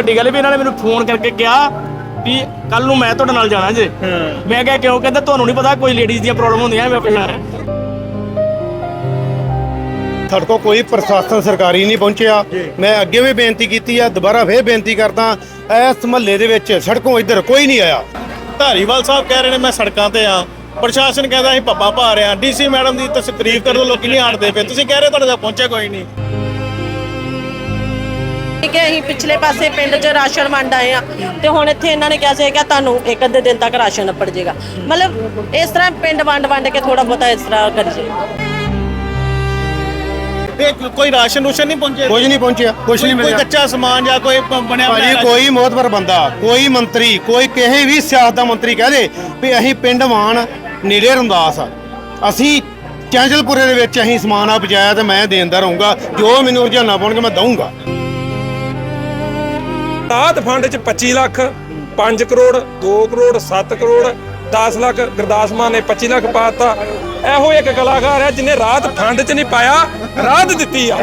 ਵੱਡੀ ਗੱਲ ਵੀ ਇਹਨਾਂ ਨੇ ਮੈਨੂੰ ਫੋਨ ਕਰਕੇ ਕਿਹਾ ਵੀ ਕੱਲ ਨੂੰ ਮੈਂ ਤੁਹਾਡੇ ਨਾਲ ਜਾਣਾ ਜੇ। ਮੈਂ ਕਿਹਾ ਕਿਉਂ? ਕਹਿੰਦਾ ਤੁਹਾਨੂੰ ਨਹੀਂ ਪਤਾ ਕੋਈ ਲੇਡੀਜ਼ ਦੀਆਂ ਪ੍ਰੋਬਲਮ ਹੁੰਦੀਆਂ ਮੈਂ ਪਹਿਲਾਂ ਸਾਡੇ ਕੋਲ ਕੋਈ ਪ੍ਰਸ਼ਾਸਨ ਸਰਕਾਰੀ ਨਹੀਂ ਪਹੁੰਚਿਆ। ਮੈਂ ਅੱਗੇ ਵੀ ਬੇਨਤੀ ਕੀਤੀ ਆ ਦੁਬਾਰਾ ਫੇਰ ਬੇਨਤੀ ਕਰਦਾ ਇਸ ਮਹੱਲੇ ਦੇ ਵਿੱਚ ਸੜਕੋਂ ਇੱਧਰ ਕੋਈ ਨਹੀਂ ਆਇਆ। ਧਾਰੀਵਾਲ ਸਾਹਿਬ ਕਹਿ ਰਹੇ ਨੇ ਮੈਂ ਸੜਕਾਂ ਤੇ ਆ। ਪ੍ਰਸ਼ਾਸਨ ਕਹਿੰਦਾ ਅਸੀਂ ਪੱਪਾ ਪਾ ਰਹੇ ਆ। ਡੀਸੀ ਮੈਡਮ ਦੀ ਤਸਕਰੀਫ ਕਰ ਦੋ ਲੋਕੀ ਨਹੀਂ ਆਣਦੇ ਪਏ। ਤੁਸੀਂ ਕਹਿ ਰਹੇ ਤੁਹਾਡੇ ਤੱਕ ਪਹੁੰਚਿਆ ਕੋਈ ਨਹੀਂ। ਠੀਕ ਹੈ ਅਸੀਂ ਪਿਛਲੇ ਪਾਸੇ ਪਿੰਡ 'ਚ ਰਾਸ਼ਨ ਵੰਡ ਆਏ ਆ ਤੇ ਹੁਣ ਇੱਥੇ ਇਹਨਾਂ ਨੇ ਕਿਹਾ ਸੀ ਕਿ ਤੁਹਾਨੂੰ ਇੱਕ ਅੱਧੇ ਦਿਨ ਤੱਕ ਰਾਸ਼ਨ ਨਿਪਟ ਜਾਏਗਾ ਮਤਲਬ ਇਸ ਤਰ੍ਹਾਂ ਪਿੰਡ ਵੰਡ ਵੰਡ ਕੇ ਥੋੜਾ ਬਹੁਤਾ ਇਸ ਤਰ੍ਹਾਂ ਕਰੀ ਜਾਏ ਤੇ ਕੋਈ ਰਾਸ਼ਨ ਰੂਸ਼ਨ ਨਹੀਂ ਪਹੁੰਚੇ ਕੁਝ ਨਹੀਂ ਪਹੁੰਚਿਆ। ਕੁਝ ਨਹੀਂ ਕੋਈ ਮਿਲਿਆ ਕੱਚਾ ਸਮਾਨ ਜਾਂ ਕੋਈ ਬਣਿਆ ਭਾਜੀ ਬਣਾਇਆ ਕੋਈ ਮੋਤਬਰ ਬੰਦਾ ਕੋਈ ਮੰਤਰੀ ਕੋਈ ਕਿਸੇ ਵੀ ਸਿਆਸਤ ਦਾ ਮੰਤਰੀ ਕਹਿ ਦੇ ਵੀ ਅਸੀਂ ਪਿੰਡ ਵਾਣ ਨੇੜੇ ਰੰਦਾਸ ਆ। ਅਸੀਂ ਚੈਂਚਲਪੁਰੇ ਦੇ ਵਿੱਚ ਅਸੀਂ ਸਮਾਨ ਆ ਪਹੁੰਚਾਇਆ ਤੇ ਮੈਂ ਦੇਣਦਾ ਰਹੂੰਗਾ ਜੋ ਮੈਨੂੰ ਰੁਝਾਨਾ ਪਾਉਣਗੇ ਮੈਂ ਦਊਂਗਾ। ਤਾਤ ਫੰਡ ਚ 25 ਲੱਖ 5 ਕਰੋੜ 2 ਕਰੋੜ 7 ਕਰੋੜ 10 ਲੱਖ, ਗੁਰਦਾਸ ਮਾਨ ਨੇ 25 ਲੱਖ ਪਾਤਾ ਇਹੋ ਇੱਕ ਕਲਾਕਾਰ ਹੈ ਜਿਹਨੇ ਰਾਤ ਫੰਡ ਚ ਨਹੀਂ ਪਾਇਆ, ਰਾਤ ਦਿੱਤੀ ਆ।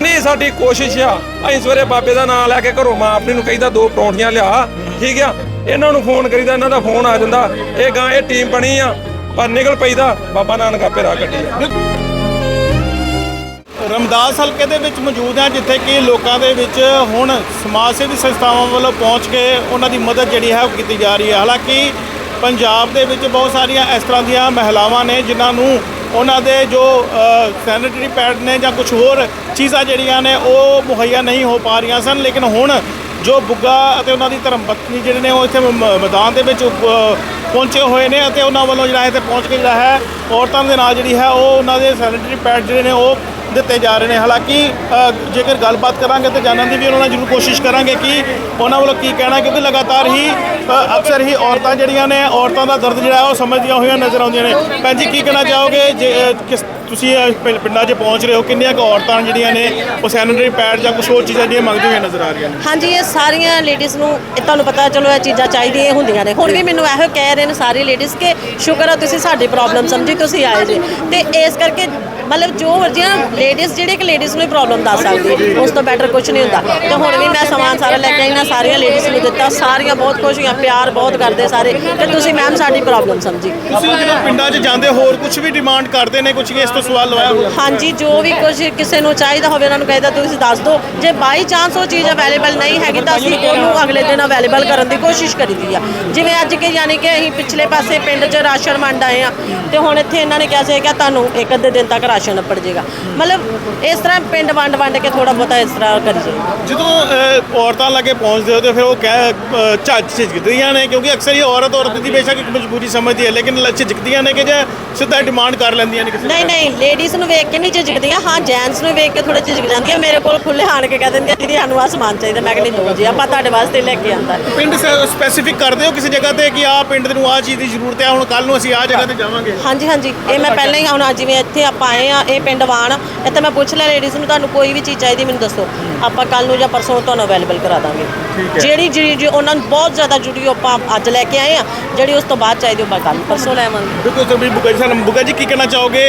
ਨਹੀਂ, ਸਾਡੀ ਕੋਸ਼ਿਸ਼ ਆ। ਅਸੀਂ ਸਵੇਰੇ ਬਾਬੇ ਦਾ ਨਾਮ ਲੈ ਕੇ ਘਰੋਂ ਮਾਂ ਆਪਣੀ ਨੂੰ ਕਹਿੰਦਾ, ਦੋ ਪਰੌਂਠੀਆਂ ਲਿਆ। ਠੀਕ ਆ? ਇਹਨਾਂ ਨੂੰ ਫੋਨ ਕਰੀਦਾ, ਇਹਨਾਂ ਦਾ ਫੋਨ ਆ ਜਾਂਦਾ। ਇਹ ਗਾਂ, ਇਹ ਟੀਮ ਬਣੀ ਆ, ਪਰ ਨਿਕਲ ਪਈਦਾ, ਬਾਬਾ ਨਾਨਕ ਆਪੇ ਰਾਹ ਕੱਢੀ ਆ। ਰਮਦਾਸ ਹਲਕੇ ਦੇ ਵਿੱਚ ਮੌਜੂਦ ਹਾਂ ਜਿੱਥੇ ਕਿ ਲੋਕਾਂ ਦੇ ਵਿੱਚ ਹੁਣ ਸਮਾਜ ਸੇਵੀ ਸੰਸਥਾਵਾਂ ਵੱਲੋਂ ਪਹੁੰਚ ਕੇ ਉਹਨਾਂ ਦੀ ਮਦਦ ਜਿਹੜੀ ਹੈ ਉਹ ਕੀਤੀ ਜਾ ਰਹੀ ਹੈ। ਹਾਲਾਂਕਿ ਪੰਜਾਬ ਦੇ ਵਿੱਚ ਬਹੁਤ ਸਾਰੀਆਂ ਇਸ ਤਰ੍ਹਾਂ ਦੀਆਂ ਮਹਿਲਾਵਾਂ ਨੇ ਜਿਨ੍ਹਾਂ ਨੂੰ ਉਹਨਾਂ ਦੇ ਜੋ ਸੈਨੀਟਰੀ ਪੈਡ ਨੇ ਜਾਂ ਕੁਝ ਹੋਰ ਚੀਜ਼ਾਂ ਜਿਹੜੀਆਂ ਨੇ ਉਹ ਮੁਹੱਈਆ ਨਹੀਂ ਹੋ ਪਾ ਰਹੀਆਂ ਸਨ। ਲੇਕਿਨ ਹੁਣ ਜੋ ਬੁੱਗਾ ਅਤੇ ਉਹਨਾਂ ਦੀ ਧਰਮ ਪਤਨੀ ਜਿਹੜੇ ਨੇ ਉਹ ਇੱਥੇ ਮੈਦਾਨ ਦੇ ਵਿੱਚ ਅ, ਪਹੁੰਚੇ ਹੋਏ ਨੇ ਅਤੇ ਉਹਨਾਂ ਵੱਲੋਂ ਜਿਹੜਾ ਇੱਥੇ ਪਹੁੰਚ ਕੇ ਜਿਹੜਾ ਹੈ, ਔਰਤਾਂ ਦੇ ਨਾਲ ਜਿਹੜੀ ਹੈ, ਉਹ ਉਹਨਾਂ ਦੇ ਸੈਨੀਟਰੀ ਪੈਡ ਜਿਹੜੇ ਨੇ, ਉਹ ਦਿੱਤੇ ਜਾ ਰਹੇ ਨੇ। ਹਾਲਾਂਕਿ ਜੇਕਰ ਗੱਲਬਾਤ ਕਰਾਂਗੇ ਤੇ ਜਾਣਨ ਦੀ ਵੀ ਉਹਨਾਂ ਨਾਲ ਜ਼ਰੂਰ ਕੋਸ਼ਿਸ਼ ਕਰਾਂਗੇ ਕਿ ਉਹਨਾਂ ਵੱਲੋਂ ਕੀ ਕਹਿਣਾ ਕਿਉਂਕਿ ਲਗਾਤਾਰ ਹੀ ਅਕਸਰ ਹੀ ਔਰਤਾਂ ਜਿਹੜੀਆਂ ਨੇ, ਔਰਤਾਂ ਦਾ ਦਰਦ ਜਿਹੜਾ ਉਹ ਸਮਝਦੀਆਂ ਹੋਈਆਂ ਨਜ਼ਰ ਆਉਂਦੀਆਂ ਨੇ। ਭੈਣ ਜੀ, ਕੀ ਕਹਿਣਾ ਚਾਹੋਗੇ? ਜੇ ਕਿਸ ਤੁਸੀਂ ਇਹ ਪਿੰ- ਪਿੰਡਾਂ 'ਚ ਪਹੁੰਚ ਰਹੇ ਹੋ, ਕਿੰਨੀਆਂ ਕੁ ਔਰਤਾਂ ਜਿਹੜੀਆਂ ਨੇ ਉਹ ਸੈਨੀਟਰੀ ਪੈਡ ਜਾਂ ਕੁਝ ਹੋਰ ਚੀਜ਼ਾਂ ਜਿਹੜੀਆਂ ਮੰਗਦੀਆਂ ਹੋਈਆਂ ਨਜ਼ਰ ਆ ਰਹੀਆਂ ਨੇ? ਹਾਂਜੀ, ਇਹ ਸਾਰੀਆਂ ਲੇਡੀਜ਼ ਨੂੰ, ਇਹ ਤੁਹਾਨੂੰ ਪਤਾ ਚਲੋ ਇਹ ਚੀਜ਼ਾਂ ਚਾਹੀਦੀਆਂ ਇਹ ਹੁੰਦੀਆਂ ਨੇ। ਹੁਣ ਵੀ ਮੈਨੂੰ ਇਹੋ ਕਹਿ ਰਹੇ ਨੇ ਸਾਰੀ ਲੇਡੀਜ਼ ਕਿ, ਸ਼ੁਕਰ ਆ ਤੁਸੀਂ ਸਾਡੀ ਪ੍ਰੋਬਲਮ ਸਮਝੀ, ਤੁਸੀਂ ਆਏ ਜੇ। ਤੇ ਇਸ ਕਰਕੇ ਮਤਲਬ ਜੋ ਵਰਜੀਆਂ ਲੇਡੀਜ਼ ਜਿਹੜੇ ਕਿ ਲੇਡੀਜ਼ ਨੂੰ ਪ੍ਰੋਬਲਮ ਦੱਸ ਸਕਦੀ ਉਸ ਤੋਂ ਬੈਟਰ ਕੁਝ ਨਹੀਂ ਹੁੰਦਾ। ਤੇ ਹੁਣ ਵੀ ਮੈਂ ਸਮਾਨ ਸਾਰਾ ਲੈ ਕੇ ਆਈ ਨਾ ਸਾਰੀਆਂ ਲੇਡੀਜ਼ ਨੂੰ ਦਿੱਤਾ ਸਾਰੀਆਂ ਬਹੁਤ ਖੁਸ਼ ਹੋਈਆਂ ਪਿਆਰ ਬਹੁਤ ਕਰਦੇ ਸਾਰੇ। ਤੇ ਤੁਸੀਂ ਮੈਮ ਸਾਡੀ ਪ੍ਰੋਬਲਮ ਸਮਝੀ। ਤੁਸੀਂ ਜਦੋਂ ਪਿੰਡਾਂ 'ਚ ਜਾਂਦੇ ਹੋਰ ਕੁਝ ਵੀ ਡਿਮਾਂਡ ਕਰਦੇ ਨੇ ਕੁਝ ਇਸ ਤੋਂ ਸਵਾਲ ਲਵਾਇਆ ਹੋਊਗਾ ਹਾਂਜੀ ਜੋ ਵੀ ਕੁਝ ਕਿਸੇ ਨੂੰ ਚਾਹੀਦਾ ਹੋਵੇ ਉਹਨਾਂ ਨੂੰ ਕਹਿੰਦਾ ਤੁਸੀਂ ਦੱਸ ਦਿਓ। ਜੇ ਬਾਈ ਚਾਂਸ ਉਹ ਚੀਜ਼ ਅਵੇਲੇਬਲ ਨਹੀਂ ਹੈਗੀ ਤਾਂ ਅਸੀਂ ਉਹਨੂੰ ਅਗਲੇ ਦਿਨ ਅਵੇਲੇਬਲ ਕਰਨ ਦੀ ਕੋਸ਼ਿਸ਼ ਕਰੀਦੀ ਆ। ਜਿਵੇਂ ਅੱਜ ਕਿ ਯਾਨੀ ਕਿ ਅਸੀਂ ਪਿਛਲੇ ਪਾਸੇ ਪਿੰਡ 'ਚ ਰਾਸ਼ਨ ਵੰਡ ਆਏ ਆ ਤੇ ਹੁਣ ਇੱਥੇ ਇਹਨਾਂ ਨੇ ਕਿਹਾ ਸੀ ਕਿ ਤੁਹਾਨੂੰ ਇੱਕ ਅੱਧੇ ਦਿਨ ਤੱਕ ਰਾਸ਼ਨ ਨਿਪਟ ਜਾਏਗਾ ਮਤਲਬ ਇਸ ਤਰ੍ਹਾਂ ਪਿੰਡ ਵੰਡ ਵੰਡ ਕੇ ਥੋੜਾ ਬਹੁਤਾ ਇਸ ਤਰ੍ਹਾਂ ਕਰੀ ਜਾਏ ਜਦੋਂ ਅ, ਔਰਤਾਂ ਲੱਗੇ ਪਹੁੰਚਦੇ ਹੋ ਤੇ ਫਿਰ ਉਹ ਕਹਿ ਅ, ਝੱਜ ਝਿਜਕਦੀਆਂ ਨੇ ਕਿਉਂਕਿ ਅਕਸਰ ਹੀ ਔਰਤ ਔਰਤ ਦੀ ਬੇਸ਼ੱਕ ਇੱਕ ਮਜਬੂਰੀ ਸਮਝਦੀ ਹੈ ਲੇਕਿਨ ਲ- ਝਿਜਕਦੀਆਂ ਨੇ ਕਿ ਜੇ ਸਿੱਧਾ ਡਿਮਾਂਡ ਕਰ ਲੈਂਦੀਆਂ ਨੇ ਕਿਸੇ ਨਹੀਂ ਨਹੀਂ ਲੇਡੀਜ਼ ਨੂੰ ਵੇਖ ਕੇ ਨਹੀਂ ਝਿਜਕਦੀਆਂ। ਹਾਂ ਜੈਂਟਸ ਨੂੰ ਵੇਖ ਕੇ ਥੋੜਾ ਝਿਜਕ ਜਾਂਦੀਆਂ ਮੇਰੇ ਕੋਲ ਖੁੱਲੇ ਆਣ ਕੇ ਕਹਿ ਦਿੰਦੀਆਂ ਦੀਦੀ ਸਾਨੂੰ ਆਹ ਸਮਾਨ ਚਾਹੀਦਾ ਮੈਂ ਕਹਿੰਦੀ ਲਓ ਜੀ ਆਪਾਂ ਤੁਹਾਡੇ ਵਾਸਤੇ ਲੈ ਕੇ ਆਂਦਾ ਪਿੰਡ ਸਪੈਸੀਫਿਕ ਕਰਦੇ ਹੋ ਕਿਸੇ ਜਗ੍ਹਾ ਤੇ ਕਿ ਆਹ ਪਿੰਡ ਨੂੰ ਆਹ ਚੀਜ਼ ਦੀ ਜ਼ਰੂਰਤ ਹੈ ਹੁਣ ਕੱਲ ਨੂੰ ਅਸੀਂ ਆਹ ਜਗ੍ਹਾ ਤੇ ਜਾਵਾਂਗੇ? ਹਾਂਜੀ ਹਾਂਜੀ ਇਹ ਮੈਂ ਪਹਿਲਾਂ ਹੀ ਹੁਣ ਅੱਜ ਜਿਵੇਂ ਇੱਥੇ ਆਪਾਂ ਆਏ ਆ ਇਹ ਪਿੰਡ ਵਾਣ ਇੱਥੇ ਮੈਂ ਪੁੱਛ ਲਿਆ ਲੇਡੀਜ਼ ਨੂੰ ਤੁਹਾਨੂੰ ਕੋਈ ਵੀ ਚੀਜ਼ ਚਾਹੀਦੀ ਮੈਨੂੰ ਦੱਸੋ। ਆਪਾਂ ਕੱਲ ਨੂੰ ਜਾਂ ਪਰਸੋਂ ਨੂੰ ਤੁਹਾਨੂੰ ਅਵੇਲੇਬਲ ਕਰਾ ਦਾਂਗੇ। ਜਿਹੜੀ ਜਿਹੜੀ ਉਹਨਾਂ ਨੂੰ ਬਹੁਤ ਜ਼ਿਆਦਾ ਜੁੜੀ ਆਪਾਂ ਅੱਜ ਲੈ ਕੇ ਆਏ ਆ ਜਿਹੜੀ ਉਸ ਤੋਂ ਬਾਅਦ ਚਾਹੀਦੀ ਉਹ ਕੱਲ ਪਰਸੋਂ ਲੈ ਆਵਾਂਗੇ। ਬਿਲਕੁਲ ਸਰ ਵੀ ਬੁਗਾ ਜੀ ਸਾਨੂੰ ਬੁਗਾ ਜੀ ਕੀ ਕਹਿਣਾ ਚਾਹੋਗੇ?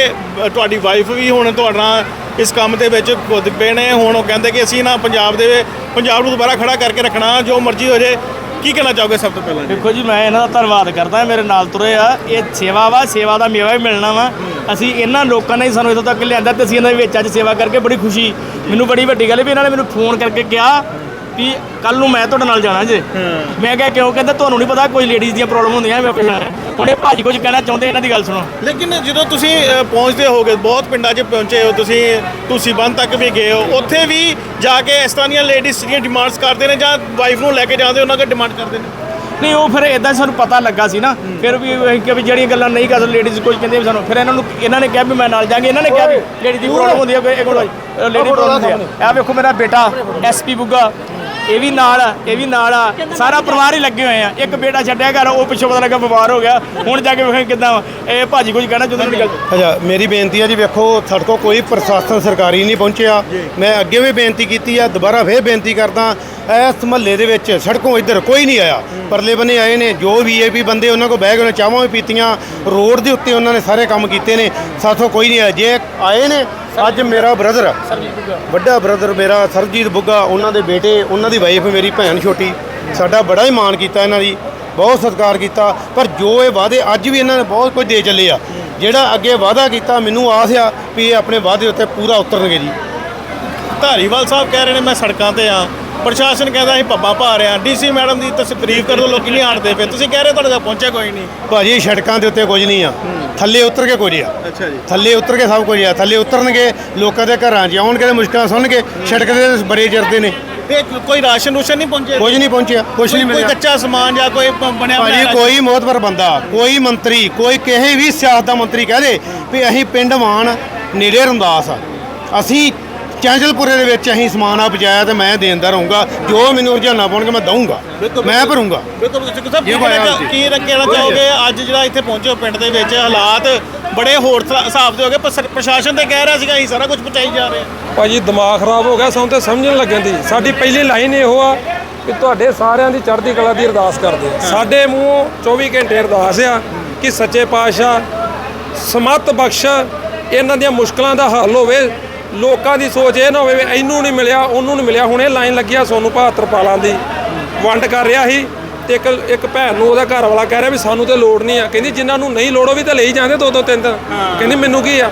ਤੁਹਾਡੀ ਵਾਈਫ ਵੀ ਹੁਣ ਤੁਹਾਡਾ ਇਸ ਕੰਮ ਦੇ ਵਿੱਚ ਖੁਦ ਪਏ ਨੇ ਹੁਣ ਉਹ ਕਹਿੰਦੇ ਕਿ ਅਸੀਂ ਨਾ ਪੰਜਾਬ ਦੇ ਪੰਜਾਬ ਨੂੰ ਦੁਬਾਰਾ ਖੜਾ ਕਰਕੇ ਰੱਖਣਾ ਜੋ ਮਰਜ਼ੀ ਹੋ ਜੇ ਕੀ ਕਹਿਣਾ ਚਾਹੋਗੇ ਸਭ ਤੋਂ ਪਹਿਲਾਂ ਜੀ? ਦੇਖੋ ਜੀ, ਮੈਂ ਇਹਨਾਂ ਦਾ ਧੰਨਵਾਦ ਕਰਦਾ ਮੇਰੇ ਨਾਲ ਤੁਰੇ ਆ। ਇਹ ਸੇਵਾ ਵਾ, ਸੇਵਾ ਦਾ ਮੇਵਾ ਵੀ ਮਿਲਣਾ ਵਾ। ਅਸੀਂ ਇਹਨਾਂ ਲੋਕਾਂ ਨੇ ਹੀ ਸਾਨੂੰ ਇੱਥੋਂ ਤੱਕ ਲਿਆਂਦਾ ਤੇ ਅਸੀਂ ਇਹਨਾਂ ਦੇ ਵਿੱਚ ਅੱਜ ਸੇਵਾ ਕਰਕੇ ਬੜੀ ਖੁਸ਼ੀ। ਮੈਨੂੰ ਬੜੀ ਵੱਡੀ ਗੱਲ ਹੈ ਵੀ ਇਹਨਾਂ ਨੇ ਮੈਨੂੰ ਫੋਨ ਕਰਕੇ ਕਿਹਾ ਵੀ ਕੱਲ ਨੂੰ ਮੈਂ ਤੁਹਾਡੇ ਨਾਲ ਜਾਣਾ ਜੇ। ਮੈਂ ਕਿਹਾ ਕਿਉਂ? ਕਹਿੰਦਾ ਤੁਹਾਨੂੰ ਨਹੀਂ ਪਤਾ ਕੋਈ ਲੇਡੀਜ਼ ਦੀਆਂ ਪ੍ਰੋਬਲਮ ਹੁੰਦੀਆਂ ਮੈਂ ਪਹਿਲਾਂ ਹੁਣ ਇਹ ਭਾਜੀ ਕੁਝ ਕਹਿਣਾ ਚਾਹੁੰਦੇ ਇਹਨਾਂ ਦੀ ਗੱਲ ਸੁਣੋ। ਲੇਕਿਨ ਜਦੋਂ ਤੁਸੀਂ ਅ, ਪਹੁੰਚਦੇ ਹੋਗੇ ਬਹੁਤ ਪਿੰਡਾਂ 'ਚ ਪਹੁੰਚੇ ਹੋ ਤੁਸੀਂ ਤੁਸੀਂ ਬੰਦ ਤੱਕ ਵੀ ਗਏ ਹੋ ਉੱਥੇ ਵੀ ਜਾ ਕੇ ਇਸ ਤਰ੍ਹਾਂ ਦੀਆਂ ਲੇਡੀਜ਼ ਦੀਆਂ ਡਿਮਾਂਡਸ ਕਰਦੇ ਨੇ ਜਾਂ ਵਾਈਫ ਨੂੰ ਲੈ ਕੇ ਜਾਂਦੇ ਉਹਨਾਂ ਕੋਲ ਡਿਮਾਂਡ ਕਰਦੇ ਨੇ? ਨਹੀਂ ਉਹ ਫਿਰ ਇਦਾਂ ਸਾਨੂੰ ਪਤਾ ਲੱਗਾ ਸੀ ਨਾ। ਫਿਰ ਵੀ ਅਸੀਂ ਕਿ ਵੀ ਜਿਹੜੀਆਂ ਗੱਲਾਂ ਨਹੀਂ ਕਰ ਲੇਡੀਜ਼ ਕੁਝ ਕਹਿੰਦੇ ਵੀ ਸਾਨੂੰ। ਫਿਰ ਇਹਨਾਂ ਨੂੰ ਇਹਨਾਂ ਨੇ ਕਿਹਾ ਵੀ ਮੈਂ ਨਾਲ ਜਾਾਂਗੇ ਇਹਨਾਂ ਨੇ ਕਿਹਾ ਵੀ ਲੇਡੀ ਦੀ ਪ੍ਰੋਬਲਮ ਹੁੰਦੀ ਹੈ ਕੋਈ ਇੱਕ ਲੇਡੀ ਪ੍ਰੋਬਲਮ ਹੁੰਦੀ ਹੈ ਆ ਵੇਖੋ ਮੇਰਾ ਬੇਟਾ ਐਸਪੀ ਬੁੱਗਾ। ਇਹ ਵੀ ਨਾਲ ਆ ਇਹ ਵੀ ਨਾਲ ਆ। ਸਾਰਾ ਪਰਿਵਾਰ ਹੀ ਲੱਗੇ ਹੋਏ ਆ। ਇੱਕ ਬੇਟਾ ਛੱਡਿਆ ਘਰ ਉਹ ਪਿੱਛੋਂ ਪਤਾ ਲੱਗਾ ਬਿਮਾਰ ਹੋ ਗਿਆ। ਹੁਣ ਜਾ ਕੇ ਵੇਖਾਂ ਕਿਦਾਂ ਇਹ ਭਾਜੀ ਕੁਝ ਕਹਿਣਾ ਚਾਹੁੰਦੇ ਨੇ ਗੱਲ? ਅੱਛਾ ਮੇਰੀ ਬੇਨਤੀ ਆ ਜੀ ਵੇਖੋ ਸਾਡੇ ਕੋਲ ਕੋਈ ਪ੍ਰਸ਼ਾਸਨ ਸਰਕਾਰੀ ਨਹੀਂ ਪਹੁੰਚਿਆ। ਮੈਂ ਅੱਗੇ ਵੀ ਬੇਨਤੀ ਕੀਤੀ ਆ ਦੁਬਾਰਾ ਫੇਰ ਬੇਨਤੀ ਕਰਦਾ ਇਸ ਮਹੱਲੇ ਦੇ ਵਿੱਚ ਸੜਕੋਂ ਇੱਧਰ ਕੋਈ ਨਹੀਂ ਆਇਆ। ਪਰਲੇ ਬੰਨੇ ਆਏ ਨੇ ਜੋ ਵੀਆਈਪੀ ਬੰਦੇ ਉਹਨਾਂ ਕੋਲ ਬਹਿ ਕੇ ਉਹਨਾਂ ਚਾਹਾਂ ਵੀ ਪੀਤੀਆਂ। ਰੋਡ ਦੇ ਉੱਤੇ ਉਹਨਾਂ ਨੇ ਸਾਰੇ ਕੰਮ ਕੀਤੇ ਨੇ। ਸਾਥੋਂ ਕੋਈ ਨਹੀਂ ਆਇਆ। ਜੇ ਆਏ ਨੇ ਅੱਜ ਮੇਰਾ ਬ੍ਰਦਰ ਵੱਡਾ ਬ੍ਰਦਰ ਮੇਰਾ ਸਰਜੀਤ ਬੁੱਗਾ, ਉਹਨਾਂ ਦੇ ਬੇਟੇ, ਉਹਨਾਂ ਦੀ ਵਾਈਫ ਮੇਰੀ ਭੈਣ ਛੋਟੀ। ਸਾਡਾ ਬੜਾ ਹੀ ਮਾਣ ਕੀਤਾ ਇਹਨਾਂ ਦੀ, ਬਹੁਤ ਸਤਿਕਾਰ ਕੀਤਾ। ਪਰ ਜੋ ਇਹ ਵਾਅਦੇ ਅੱਜ ਵੀ ਇਹਨਾਂ ਨੇ ਬਹੁਤ ਕੁਝ ਦੇ ਚੱਲੇ ਆ, ਜਿਹੜਾ ਅੱਗੇ ਵਾਅਦਾ ਕੀਤਾ, ਮੈਨੂੰ ਆਸ ਆ ਵੀ ਇਹ ਆਪਣੇ ਵਾਅਦੇ ਉੱਤੇ ਪੂਰਾ ਉਤਰਨਗੇ ਜੀ। ਧਾਰੀਵਾਲ ਸਾਹਿਬ ਕਹਿ ਰਹੇ ਨੇ, ਮੈਂ ਸੜਕਾਂ ਤੇ ਆ। ਪ੍ਰਸ਼ਾਸਨ ਕਹਿੰਦਾ ਅਸੀਂ ਪੱਬਾਂ ਭਾ ਰਹੇ ਆ ਡੀਸੀ ਮੈਡਮ ਦੀ ਤਸਕਰੀਫ ਕਰ ਦੋ ਲੋਕੀ ਨਹੀਂ ਆਣਦੇ ਪਏ ਤੁਸੀਂ ਕਹਿ ਰਹੇ ਤੁਹਾਡੇ ਤੱਕ ਪਹੁੰਚਿਆ ਕੋਈ ਨਹੀਂ। ਭਾਜੀ ਸੜਕਾਂ ਦੇ ਉੱਤੇ ਕੁਝ ਨਹੀਂ ਆ। ਥੱਲੇ ਉਤਰ ਕੇ ਕੁਝ ਆ। ਅੱਛਾ ਜੀ। ਥੱਲੇ ਉਤਰ ਕੇ ਸਭ ਕੁਝ ਆ। ਥੱਲੇ ਉਤਰਨਗੇ ਲੋਕਾਂ ਦੇ ਘਰਾਂ 'ਚ ਆਉਣਗੇ ਤੇ ਮੁਸ਼ਕਲਾਂ ਸੁਣਨਗੇ। ਸੜਕ ਦੇ ਬੜੇ ਜਰਦੇ ਨੇ। ਤੇ ਕੋਈ ਰਾਸ਼ਨ ਰੂਸ਼ਨ ਨਹੀਂ ਪਹੁੰਚੇ ਕੁਝ ਨਹੀਂ ਪਹੁੰਚਿਆ ਕੁਝ ਨਹੀਂ ਕੋਈ ਮਿਲਿਆ ਕੱਚਾ ਸਮਾਨ ਜਾਂ ਕੋਈ ਬਣਿਆ ਭਾਜੀ ਕੋਈ ਮੋਤਬਰ ਬੰਦਾ ਕੋਈ ਮੰਤਰੀ ਕੋਈ ਕਿਸੇ ਵੀ ਸਿਆਸਤ ਦਾ ਮੰਤਰੀ ਕਹਦੇ ਵੀ ਅਸੀਂ ਪਿੰਡ ਮਾਨ ਨੇੜੇ ਰੰਦਾਸ ਆ। ਅਸੀਂ ਚੈਂਚਲਪੁਰੇ ਦੇ ਵਿੱਚ ਅਸੀਂ ਸਮਾਨ ਆ ਪਹੁੰਚਾਇਆ ਤੇ ਮੈਂ ਦੇਂਦਾ ਰਹੂੰਗਾ। ਜੋ ਮੈਨੂੰ ਰੁਝਾਨਾ ਪਾਉਣਗੇ ਮੈਂ ਦਊਂਗਾ। ਮੈਂ ਭਰੂੰਗਾ। ਬਿਲਕੁਲ ਤੁਸੀਂ ਸਾਹਿਬ ਕੀ ਕਹਿਣਾ ਕੀ ਕਹਿਣਾ ਚਾਹੋਗੇ? ਅੱਜ ਜਿਹੜਾ ਇੱਥੇ ਪਹੁੰਚੇ ਹੋ ਪਿੰਡ ਦੇ ਵਿੱਚ ਹਾਲਾਤ ਬੜੇ ਹੋਰ ਤਰ੍ਹਾਂ ਹਿਸਾਬ ਦੇ ਹੋ ਗਏ। ਪਰ ਸਰ- ਪ੍ਰਸ਼ਾਸਨ ਤੇ ਕਹਿ ਰਿਹਾ ਸੀਗਾ ਅਸੀਂ ਸਾਰਾ ਕੁਝ ਪਹੁੰਚਾਈ ਜਾ ਰਹੇ ਹਾਂ। ਭਾਜੀ ਦਿਮਾਗ ਖਰਾਬ ਹੋ ਗਿਆ ਸਾਨੂੰ ਤੇ ਸਮਝਣ ਲੱਗਣ ਦੀ ਸਾਡੀ ਪਹਿਲੀ ਲਾਈਨ ਇਹੋ ਆ ਕਿ ਤੁਹਾਡੇ ਸਾਰਿਆਂ ਦੀ ਚੜ੍ਹਦੀ ਕਲਾ ਦੀ ਅਰਦਾਸ ਕਰਦੇ ਆ ਸਾਡੇ ਮੂੰਹੋਂ 24 ਘੰਟੇ ਅਰਦਾਸ ਆ ਕਿ ਸੱਚੇ ਪਾਤਸ਼ਾਹ ਸਮਤ ਬਖਸ਼ ਇਹਨਾਂ ਦੀਆਂ ਮੁਸ਼ਕਲਾਂ ਦਾ ਹੱਲ ਹੋਵੇ। ਲੋਕਾਂ ਦੀ ਸੋਚ ਇਹ ਨਾ ਹੋਵੇ ਵੀ ਇਹਨੂੰ ਨਹੀਂ ਮਿਲਿਆ ਉਹਨੂੰ ਨਹੀਂ ਮਿਲਿਆ। ਹੁਣ ਇਹ ਲਾਈਨ ਲੱਗੀ ਆ ਸੋਨੂੰ ਬਹਾਦਰ ਪਾਲਾਂ ਦੀ। ਵੰਡ ਕਰ ਰਿਹਾ ਸੀ। ਤੇ ਇੱਕ ਇੱਕ ਭੈਣ ਨੂੰ ਉਹਦਾ ਘਰ ਵਾਲਾ ਕਹਿ ਰਿਹਾ ਵੀ ਸਾਨੂੰ ਤੇ ਲੋੜ ਨਹੀਂ ਆ। ਕਹਿੰਦੀ ਜਿਨ੍ਹਾਂ ਨੂੰ ਨਹੀਂ ਲੋੜ ਉਹ ਵੀ ਤਾਂ ਲਈ ਜਾਂਦੇ ਦੋ ਦੋ ਤਿੰਨ ਤਿੰਨ ਕਹਿੰਦੀ ਮੈਨੂੰ ਕੀ ਆ?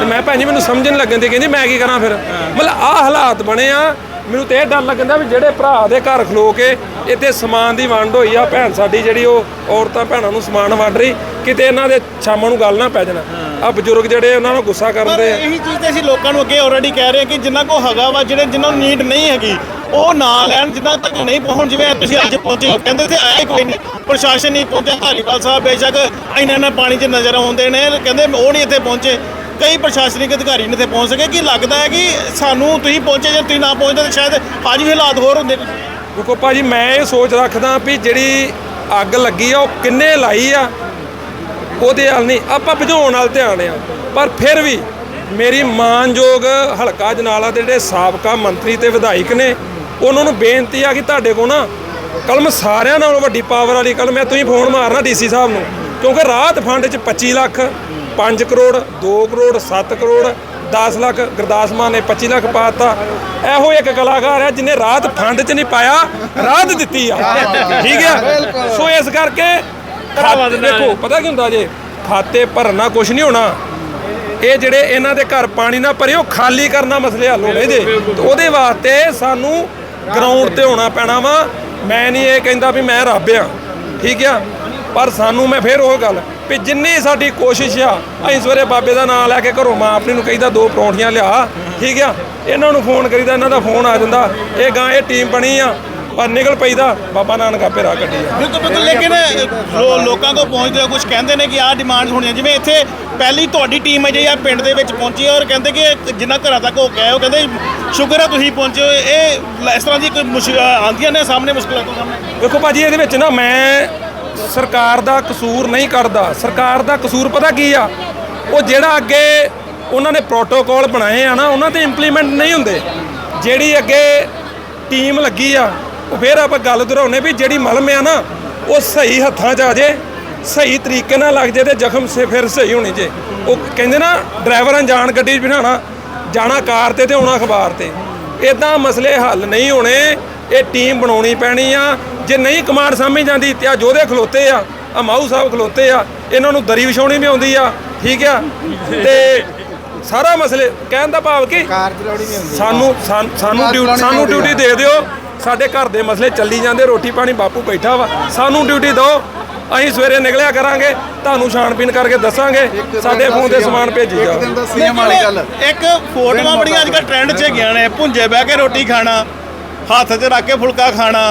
ਤੇ ਮੈਂ ਭੈਣ ਜੀ ਮੈਨੂੰ ਸਮਝਣ ਲੱਗਣ ਦੀ। ਕਹਿੰਦੀ ਮੈਂ ਕੀ ਕਰਾਂ ਫਿਰ? ਮਤਲਬ ਆਹ ਹਾਲਾਤ ਬਣੇ ਆ। ਮੈਨੂੰ ਤੇ ਇਹ ਡਰ ਲੱਗਦਾ ਵੀ ਜਿਹੜੇ ਭਰਾ ਦੇ ਘਰ ਖਲੋ ਕੇ ਇੱਥੇ ਸਮਾਨ ਦੀ ਵੰਡ ਹੋਈ ਆ ਭੈਣ ਸਾਡੀ ਜਿਹੜੀ ਉਹ ਔਰਤਾਂ ਭੈਣਾਂ ਨੂੰ ਸਮਾਨ ਵੰਡ ਰਹੀ ਕਿਤੇ ਇਹਨਾਂ ਦੇ ਸ਼ਾਮਾਂ ਨੂੰ ਗੱਲ ਨਾ ਪੈ ਜਾਣਾ। ਆ ਬਜ਼ੁਰਗ ਜਿਹੜੇ ਉਹਨਾਂ ਨੂੰ ਗੁੱਸਾ ਕਰਦੇ ਆ। ਇਹੀ ਚੀਜ਼ ਤੇ ਅਸੀਂ ਲੋਕਾਂ ਨੂੰ ਅੱਗੇ ਆਲਰੇਡੀ ਕਹਿ ਰਹੇ ਹਾਂ ਕਿ ਜਿੰਨਾ ਕੋ ਹੈਗਾ ਵਾ ਜਿਹੜੇ ਜਿਨ੍ਹਾਂ ਨੂੰ ਨੀਡ ਨਹੀਂ ਹੈਗੀ ਉਹ ਨਾ ਲੈਣ ਜਿੰਨਾ ਤੱਕ ਨਹੀਂ ਪਹੁੰਚ ਜਿਵੇਂ ਤੁਸੀਂ ਅੱਜ ਪਹੁੰਚੇ ਹੋ, ਕਹਿੰਦੇ ਤੇ ਆਏ ਕੋਈ ਨਹੀਂ ਪ੍ਰਸ਼ਾਸਨ ਨਹੀਂ ਪਹੁੰਚਿਆ ਧਾਰੀਵਾਲ ਸਾਹਿਬ ਬੇਸ਼ੱਕ ਇੰਨਾ ਇੰਨਾ ਪਾਣੀ 'ਚ ਨਜ਼ਰ ਆਉਂਦੇ ਨੇ ਕਹਿੰਦੇ ਉਹ ਨਹੀਂ ਇੱਥੇ ਪਹੁੰਚੇ। ਕਈ ਪ੍ਰਸ਼ਾਸਨਿਕ ਅਧਿਕਾਰੀ ਨਹੀਂ ਇੱਥੇ ਪਹੁੰਚ ਸਕੇ ਕੀ ਲੱਗਦਾ ਹੈ ਕਿ ਸਾਨੂੰ ਤੁਸੀਂ ਪਹੁੰਚੇ ਜੇ ਤੁਸੀਂ ਨਾ ਪਹੁੰਚਦੇ ਤਾਂ ਸ਼ਾਇਦ ਅੱਜ ਵੀ ਹਾਲਾਤ ਹੋਰ ਹੁੰਦੇ ਨੇ। ਦੇਖੋ ਭਾਜੀ ਮੈਂ ਇਹ ਸੋਚ ਰੱਖਦਾ ਵੀ ਜਿਹੜੀ ਅੱਗ ਲੱਗੀ ਆ ਉਹ ਕਿੰਨੇ ਲਾਈ ਆ? ਉਹਦੇ ਹਾਲ ਨਹੀਂ ਆਪਾਂ ਬੁਝਾਉਣ ਨਾਲ ਧਿਆਨ ਆ। ਪਰ ਫਿਰ ਵੀ ਮੇਰੀ ਮਾਨਯੋਗ ਹਲਕਾ ਜਨਾਲਾ ਦੇ ਜਿਹੜੇ ਸਾਬਕਾ ਮੰਤਰੀ ਤੇ ਵਿਧਾਇਕ ਨੇ ਉਹਨਾਂ ਨੂੰ ਬੇਨਤੀ ਆ ਕਿ ਤੁਹਾਡੇ ਕੋਲ ਨਾ ਕਲਮ ਸਾਰਿਆਂ ਨਾਲੋਂ ਵੱਡੀ ਪਾਵਰ ਵਾਲੀ ਕਲਮ ਹੈ ਤੁਸੀਂ ਫੋਨ ਮਾਰਨਾ ਡੀਸੀ ਸਾਹਿਬ ਨੂੰ ਕਿਉਂਕਿ ਰਾਹਤ ਫੰਡ 'ਚ 25 ਲੱਖ 5 ਕਰੋੜ 2 ਕਰੋੜ 7 ਕਰੋੜ 10 ਲੱਖ ਗੁਰਦਾਸ ਮਾਨ ਨੇ 25 ਲੱਖ ਪਾਤਾ ਇਹੋ ਇੱਕ ਕਲਾਕਾਰ ਹੈ ਜਿਹਨੇ ਰਾਹਤ ਫੰਡ 'ਚ ਨਹੀਂ ਪਾਇਆ ਰਾਹਤ ਦਿੱਤੀ ਆ। ਠੀਕ ਹੈ ਸੋ ਇਸ ਕਰਕੇ ਦੇਖੋ ਪਤਾ ਕੀ ਹੁੰਦਾ ਜੇ? ਖਾਤੇ ਭਰਨਾ ਕੁਝ ਨਹੀਂ ਹੋਣਾ। ਇਹ ਜਿਹੜੇ ਇਹਨਾਂ ਦੇ ਘਰ ਪਾਣੀ ਨਾ ਭਰੇ ਉਹ ਖਾਲੀ ਕਰਨਾ ਮਸਲੇ ਹੱਲ ਹੋਣੇ ਜੇ। ਤੇ ਉਹਦੇ ਵਾਸਤੇ ਸਾਨੂੰ ਗਰਾਊਂਡ ਤੇ ਹੋਣਾ ਪੈਣਾ ਵਾ। ਮੈਂ ਨਹੀਂ ਇਹ ਕਹਿੰਦਾ ਵੀ ਮੈਂ ਰੱਬ ਆ। ਠੀਕ ਆ? ਪਰ ਸਾਨੂੰ ਮੈਂ ਫੇਰ ਉਹ ਗੱਲ ਵੀ ਜਿੰਨੀ ਸਾਡੀ ਕੋਸ਼ਿਸ਼ ਆ ਅਸੀਂ ਸਵੇਰੇ ਬਾਬੇ ਦਾ ਨਾਮ ਲੈ ਕੇ ਘਰੋਂ ਮਾਂ ਆਪਣੀ ਨੂੰ ਕਹੀਦਾ ਦੋ ਪਰੌਂਠੀਆਂ ਲਿਆ। ਠੀਕ ਆ? ਇਹਨਾਂ ਨੂੰ ਫੋਨ ਕਰੀਦਾ ਇਹਨਾਂ ਦਾ ਫੋਨ ਆ ਜਾਂਦਾ। ਇਹ ਗਾਂ ਇਹ ਟੀਮ ਬਣੀ ਆ। ਪਰ ਨਿਕਲ ਪਈਦਾ। ਬਾਬਾ ਨਾਨਕ ਆਪੇ ਰਾਹ ਕੱਢੀ ਆ। ਬਿਲਕੁਲ ਬਿਲਕੁਲ। ਲੇਕਿਨ ਲੋ- ਲੋਕਾਂ ਕੋਲ ਪਹੁੰਚਦੇ ਹੋ ਕੁਝ ਕਹਿੰਦੇ ਨੇ ਕਿ ਆਹ ਡਿਮਾਂਡ ਹੋਣੀਆਂ ਜਿਵੇਂ ਇੱਥੇ ਪਹਿਲੀ ਤੁਹਾਡੀ ਟੀਮ ਹੈ ਜਿਹੜੀ ਆ ਪਿੰਡ ਦੇ ਵਿੱਚ ਪਹੁੰਚੀ ਹੈ ਔਰ ਕਹਿੰਦੇ ਕਿ ਜਿੰਨਾ ਘਰਾਂ ਤੱਕ ਹੋ ਕੇ ਆਏ ਉਹ ਕਹਿੰਦੇ ਸ਼ੁਕਰ ਹੈ ਤੁਸੀਂ ਪਹੁੰਚੇ ਹੋ। ਇਹ ਇਸ ਤਰ੍ਹਾਂ ਦੀ ਕੋਈ ਮੁਸ਼ਕਲ ਆਉਂਦੀਆਂ ਨੇ ਸਾਹਮਣੇ ਮੁਸ਼ਕਲਾਂ ਤੋਂ ਸਾਹਮਣੇ? ਦੇਖੋ ਭਾਜੀ ਇਹਦੇ ਵਿੱਚ ਨਾ ਮੈਂ ਸਰਕਾਰ ਦਾ ਕਸੂਰ ਨਹੀਂ ਕਰਦਾ। ਸਰਕਾਰ ਦਾ ਕਸੂਰ ਪਤਾ ਕੀ ਆ? ਉਹ ਜਿਹੜਾ ਅੱਗੇ ਉਹਨਾਂ ਨੇ ਪ੍ਰੋਟੋਕਾਲ ਬਣਾਏ ਆ ਨਾ ਉਹਨਾਂ ਤੇ ਇੰਪਲੀਮੈਂਟ ਨਹੀਂ ਹੁੰਦੇ। ਜਿਹੜੀ ਅੱਗੇ ਟੀਮ ਲੱਗੀ ਆ ਉਹ ਫਿਰ ਆਪਾਂ ਗੱਲ ਦੁਹਰਾਉਨੇ ਵੀ ਜਿਹੜੀ ਮਲਮ ਆ ਨਾ ਉਹ ਸਹੀ ਹੱਥਾਂ 'ਚ ਆ ਜੇ ਸਹੀ ਤਰੀਕੇ ਨਾਲ ਲੱਗ ਜੇ ਤੇ ਜ਼ਖਮ ਸੇ ਫਿਰ ਸਹੀ ਹੋਣੀ ਜੇ। ਉਹ ਕਹਿੰਦੇ ਨਾ ਡਰਾਈਵਰ ਅਣਜਾਣ ਗੱਡੀ 'ਚ ਬਿਠਾਣਾ ਜਾਣਾ ਕਾਰ ਤੇ ਤੇ ਆਉਣਾ ਅਖਬਾਰ ਤੇ। ਇਦਾਂ ਮਸਲੇ ਹੱਲ ਨਹੀਂ ਹੋਣੇ ਇਹ ਟੀਮ ਬਣਾਉਣੀ ਪੈਣੀ ਆ। ਜੇ ਨਹੀਂ ਕਮਾਂਡ ਸਾਹਮਣੇ ਜਾਂਦੀ ਤੇ ਆ ਜੋਧੇ ਖਲੋਤੇ ਆ ਆ ਮਾਊ ਸਾਹਿਬ ਖਲੋਤੇ ਆ ਇਹਨਾਂ ਨੂੰ ਦਰੀ ਵਿਛਾਉਣੀ ਵੀ ਆਉਂਦੀ ਆ ਠੀਕ ਆ? ਤੇ ਸਾਰਾ ਮਸਲੇ ਕਹਿਣ ਦਾ ਭਾਵ ਕਿ? ਸਾਨ- ਸਾਨੂੰ ਡਿਊਟੀ ਸਾਨੂੰ ਡਿਊਟੀ ਦੇ ਦਿਓ। ਸਾਡੇ ਘਰ ਦੇ ਮਸਲੇ ਚੱਲੀ ਜਾਂਦੇ ਰੋਟੀ ਪਾਣੀ ਬਾਪੂ ਬੈਠਾ ਵਾ ਸਾਨੂੰ ਡਿਊਟੀ ਦਿਓ ਅਸੀਂ ਸਵੇਰੇ ਨਿਕਲਿਆ ਕਰਾਂਗੇ ਤੁਹਾਨੂੰ ਛਾਣਬੀਨ ਕਰਕੇ ਦੱਸਾਂਗੇ ਸਾਡੇ ਫੋਨ ਤੇ ਸਮਾਨ ਭੇਜੀ ਜਾਓ। ਇੱਕ ਫੋਟੋਆਂ ਬੜੀਆਂ ਅੱਜ ਕੱਲ੍ਹ ਟ੍ਰੈਂਡ 'ਚ ਗਿਆ ਨੇ ਭੁੰਜੇ ਬਹਿ ਕੇ ਰੋਟੀ ਖਾਣਾ ਹੱਥ 'ਚ ਰੱਖ ਕੇ ਫੁਲਕਾ ਖਾਣਾ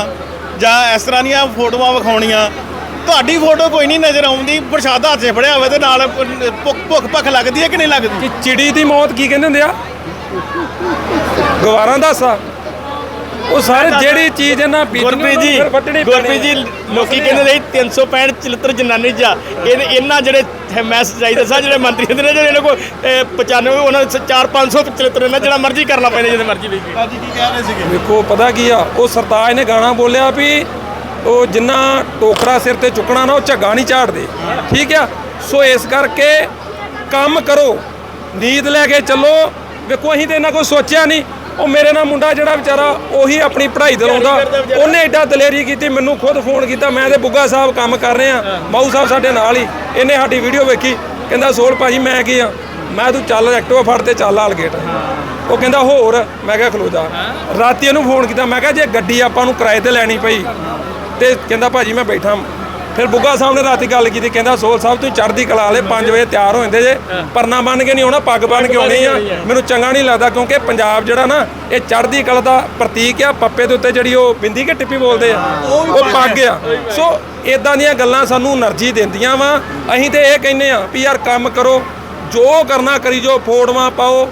ਜਾਂ ਇਸ ਤਰ੍ਹਾਂ ਦੀਆਂ ਫੋਟੋਆਂ ਵਿਖਾਉਣੀਆਂ। ਤੁਹਾਡੀ ਫੋਟੋ ਕੋਈ ਨਹੀਂ ਨਜ਼ਰ ਆਉਂਦੀ ਪ੍ਰਸ਼ਾਦਾ ਹੱਥ 'ਚ ਫੜਿਆ ਹੋਵੇ ਤੇ ਨਾਲ ਭੁੱਖ ਭੁੱਖ ਭੱਖ ਲੱਗਦੀ ਹੈ ਕਿ ਨਹੀਂ ਲੱਗਦੀ? ਚਿੜੀ ਦੀ ਮੌਤ ਕੀ ਕਹਿੰਦੇ ਹੁੰਦੇ ਆ? ਗਵਾਰਾਂ ਦਾ ਸਾ ਉਹ ਸਾਰੇ ਜਿਹੜੀ ਚੀਜ਼ ਇਹਨਾਂ ਗੁਰਪ੍ਰੀਤ ਜੀ ਗੁਰਪ੍ਰੀਤ ਜੀ ਲੋਕੀ ਕਹਿੰਦੇ ਨੇ 365 ਚਲਿੱਤਰ ਜਨਾਨੀ ਚ ਆ। ਇਹ ਇਹਨਾਂ ਜਿਹੜੇ ਮੈਸ ਚਾਹੀਦੇ ਸਾ ਜਿਹੜੇ ਮੰਤਰੀ ਹੁੰਦੇ ਨੇ ਜਿਹੜੇ ਇਹਨਾਂ ਕੋਲ ਅਹ, 95 ਉਹਨਾਂ 4 500 ਚਲਿੱਤਰ ਇਹਨਾਂ ਜਿਹੜਾ ਮਰਜ਼ੀ ਕਰਨਾ ਪੈਂਦਾ ਜਿਹਦੇ ਮਰਜ਼ੀ ਵੇਖ ਹਾਂਜੀ ਕੀ ਕਹਿ ਰਹੇ ਸੀਗੇ? ਵੇਖੋ ਪਤਾ ਕੀ ਆ ਉਹ ਸਰਤਾਜ ਨੇ ਗਾਣਾ ਬੋਲਿਆ ਵੀ ਉਹ ਜਿੰਨਾ ਟੋਕਰਾ ਸਿਰ ਤੇ ਚੁੱਕਣਾ ਨਾ ਉਹ ਝੱਗਾ ਨਹੀਂ ਝਾੜਦੇ। ਠੀਕ ਆ? ਸੋ ਇਸ ਕਰਕੇ ਕੰਮ ਕਰੋ ਨੀਂਦ ਲੈ ਕੇ ਚੱਲੋ। ਵੇਖੋ ਅਸੀਂ ਤੇ ਇਹਨਾਂ ਕੋਈ ਸੋਚਿਆ ਨਹੀਂ। ਉਹ ਮੇਰੇ ਨਾਲ ਮੁੰਡਾ ਜਿਹੜਾ ਵਿਚਾਰਾ ਉਹੀ ਆਪਣੀ ਪੜ੍ਹਾਈ ਤੇ ਲਾਉਂਦਾ ਉਹਨੇ ਐਡਾ ਦਲੇਰੀ ਕੀਤੀ ਮੈਨੂੰ ਖੁਦ ਫੋਨ ਕੀਤਾ ਮੈਂ ਤੇ ਬੁੱਗਾ ਸਾਹਿਬ ਕੰਮ ਕਰ ਰਿਹਾ ਮਾਊ ਸਾਹਿਬ ਸਾਡੇ ਨਾਲ ਹੀ। ਇਹਨੇ ਸਾਡੀ ਵੀਡੀਓ ਵੇਖੀ ਕਹਿੰਦਾ ਸੋਲ ਭਾਜੀ ਮੈਂ ਕੀ ਆ? ਮੈਂ ਤੂੰ ਚੱਲ ਐਕਟਿਵਾ ਫੜ ਤੇ ਚੱਲ ਆਲ ਗੇਟ। ਉਹ ਕਹਿੰਦਾ ਹੋਰ? ਮੈਂ ਕਿਹਾ ਖਲੋ ਜਾ। ਰਾਤੀ ਇਹਨੂੰ ਫੋਨ ਕੀਤਾ ਮੈਂ ਕਿਹਾ ਜੇ ਗੱਡੀ ਆਪਾਂ ਨੂੰ ਕਿਰਾਏ ਤੇ ਲੈਣੀ ਪਈ ਤੇ ਕਹਿੰਦਾ ਭਾਜੀ ਮੈਂ ਬੈਠਾ। ਫਿਰ ਬੁੱਗਾ ਸਾਹਿਬ ਨੇ ਰਾਤੀ ਗੱਲ ਕੀਤੀ, ਕਹਿੰਦਾ ਸੋਲ ਸਾਹਿਬ ਤੂੰ ਚੜ੍ਹਦੀ ਕਲਾ ਵਾਲੇ 5 ਵਜੇ ਤਿਆਰ ਹੋ ਜਾਂਦੇ ਜੇ, ਪਰਨਾ ਬਣ ਕੇ ਨਹੀਂ ਆਉਣਾ, ਪੱਗ ਬਣ ਕੇ ਆਉਣੀ ਆ। ਮੈਨੂੰ ਚੰਗਾ ਨਹੀਂ ਲੱਗਦਾ ਕਿਉਂਕਿ ਪੰਜਾਬ ਜਿਹੜਾ ਨਾ, ਇਹ ਚੜ੍ਹਦੀ ਕਲਾ ਦਾ ਪ੍ਰਤੀਕ ਆ, ਪੱਪੇ ਦੇ ਉੱਤੇ ਜਿਹੜੀ ਉਹ ਬਿੰਦੀ ਕੇ ਟਿੱਪੀ ਬੋਲਦੇ ਆ, ਉਹ ਪੱਗ ਆ। ਸੋ ਇਦਾਂ ਦੀਆਂ ਗੱਲਾਂ ਸਾਨੂੰ એનર્ਜੀ ਦਿੰਦੀਆਂ ਵਾ। ਅਸੀਂ ਤੇ ਇਹ ਕਹਿੰਨੇ ਆ ਵੀ ਯਾਰ ਕੰਮ ਕਰੋ, ਜੋ ਕਰਨਾ ਕਰੀ ਜੋ ਫੋੜਵਾ ਪਾਓ।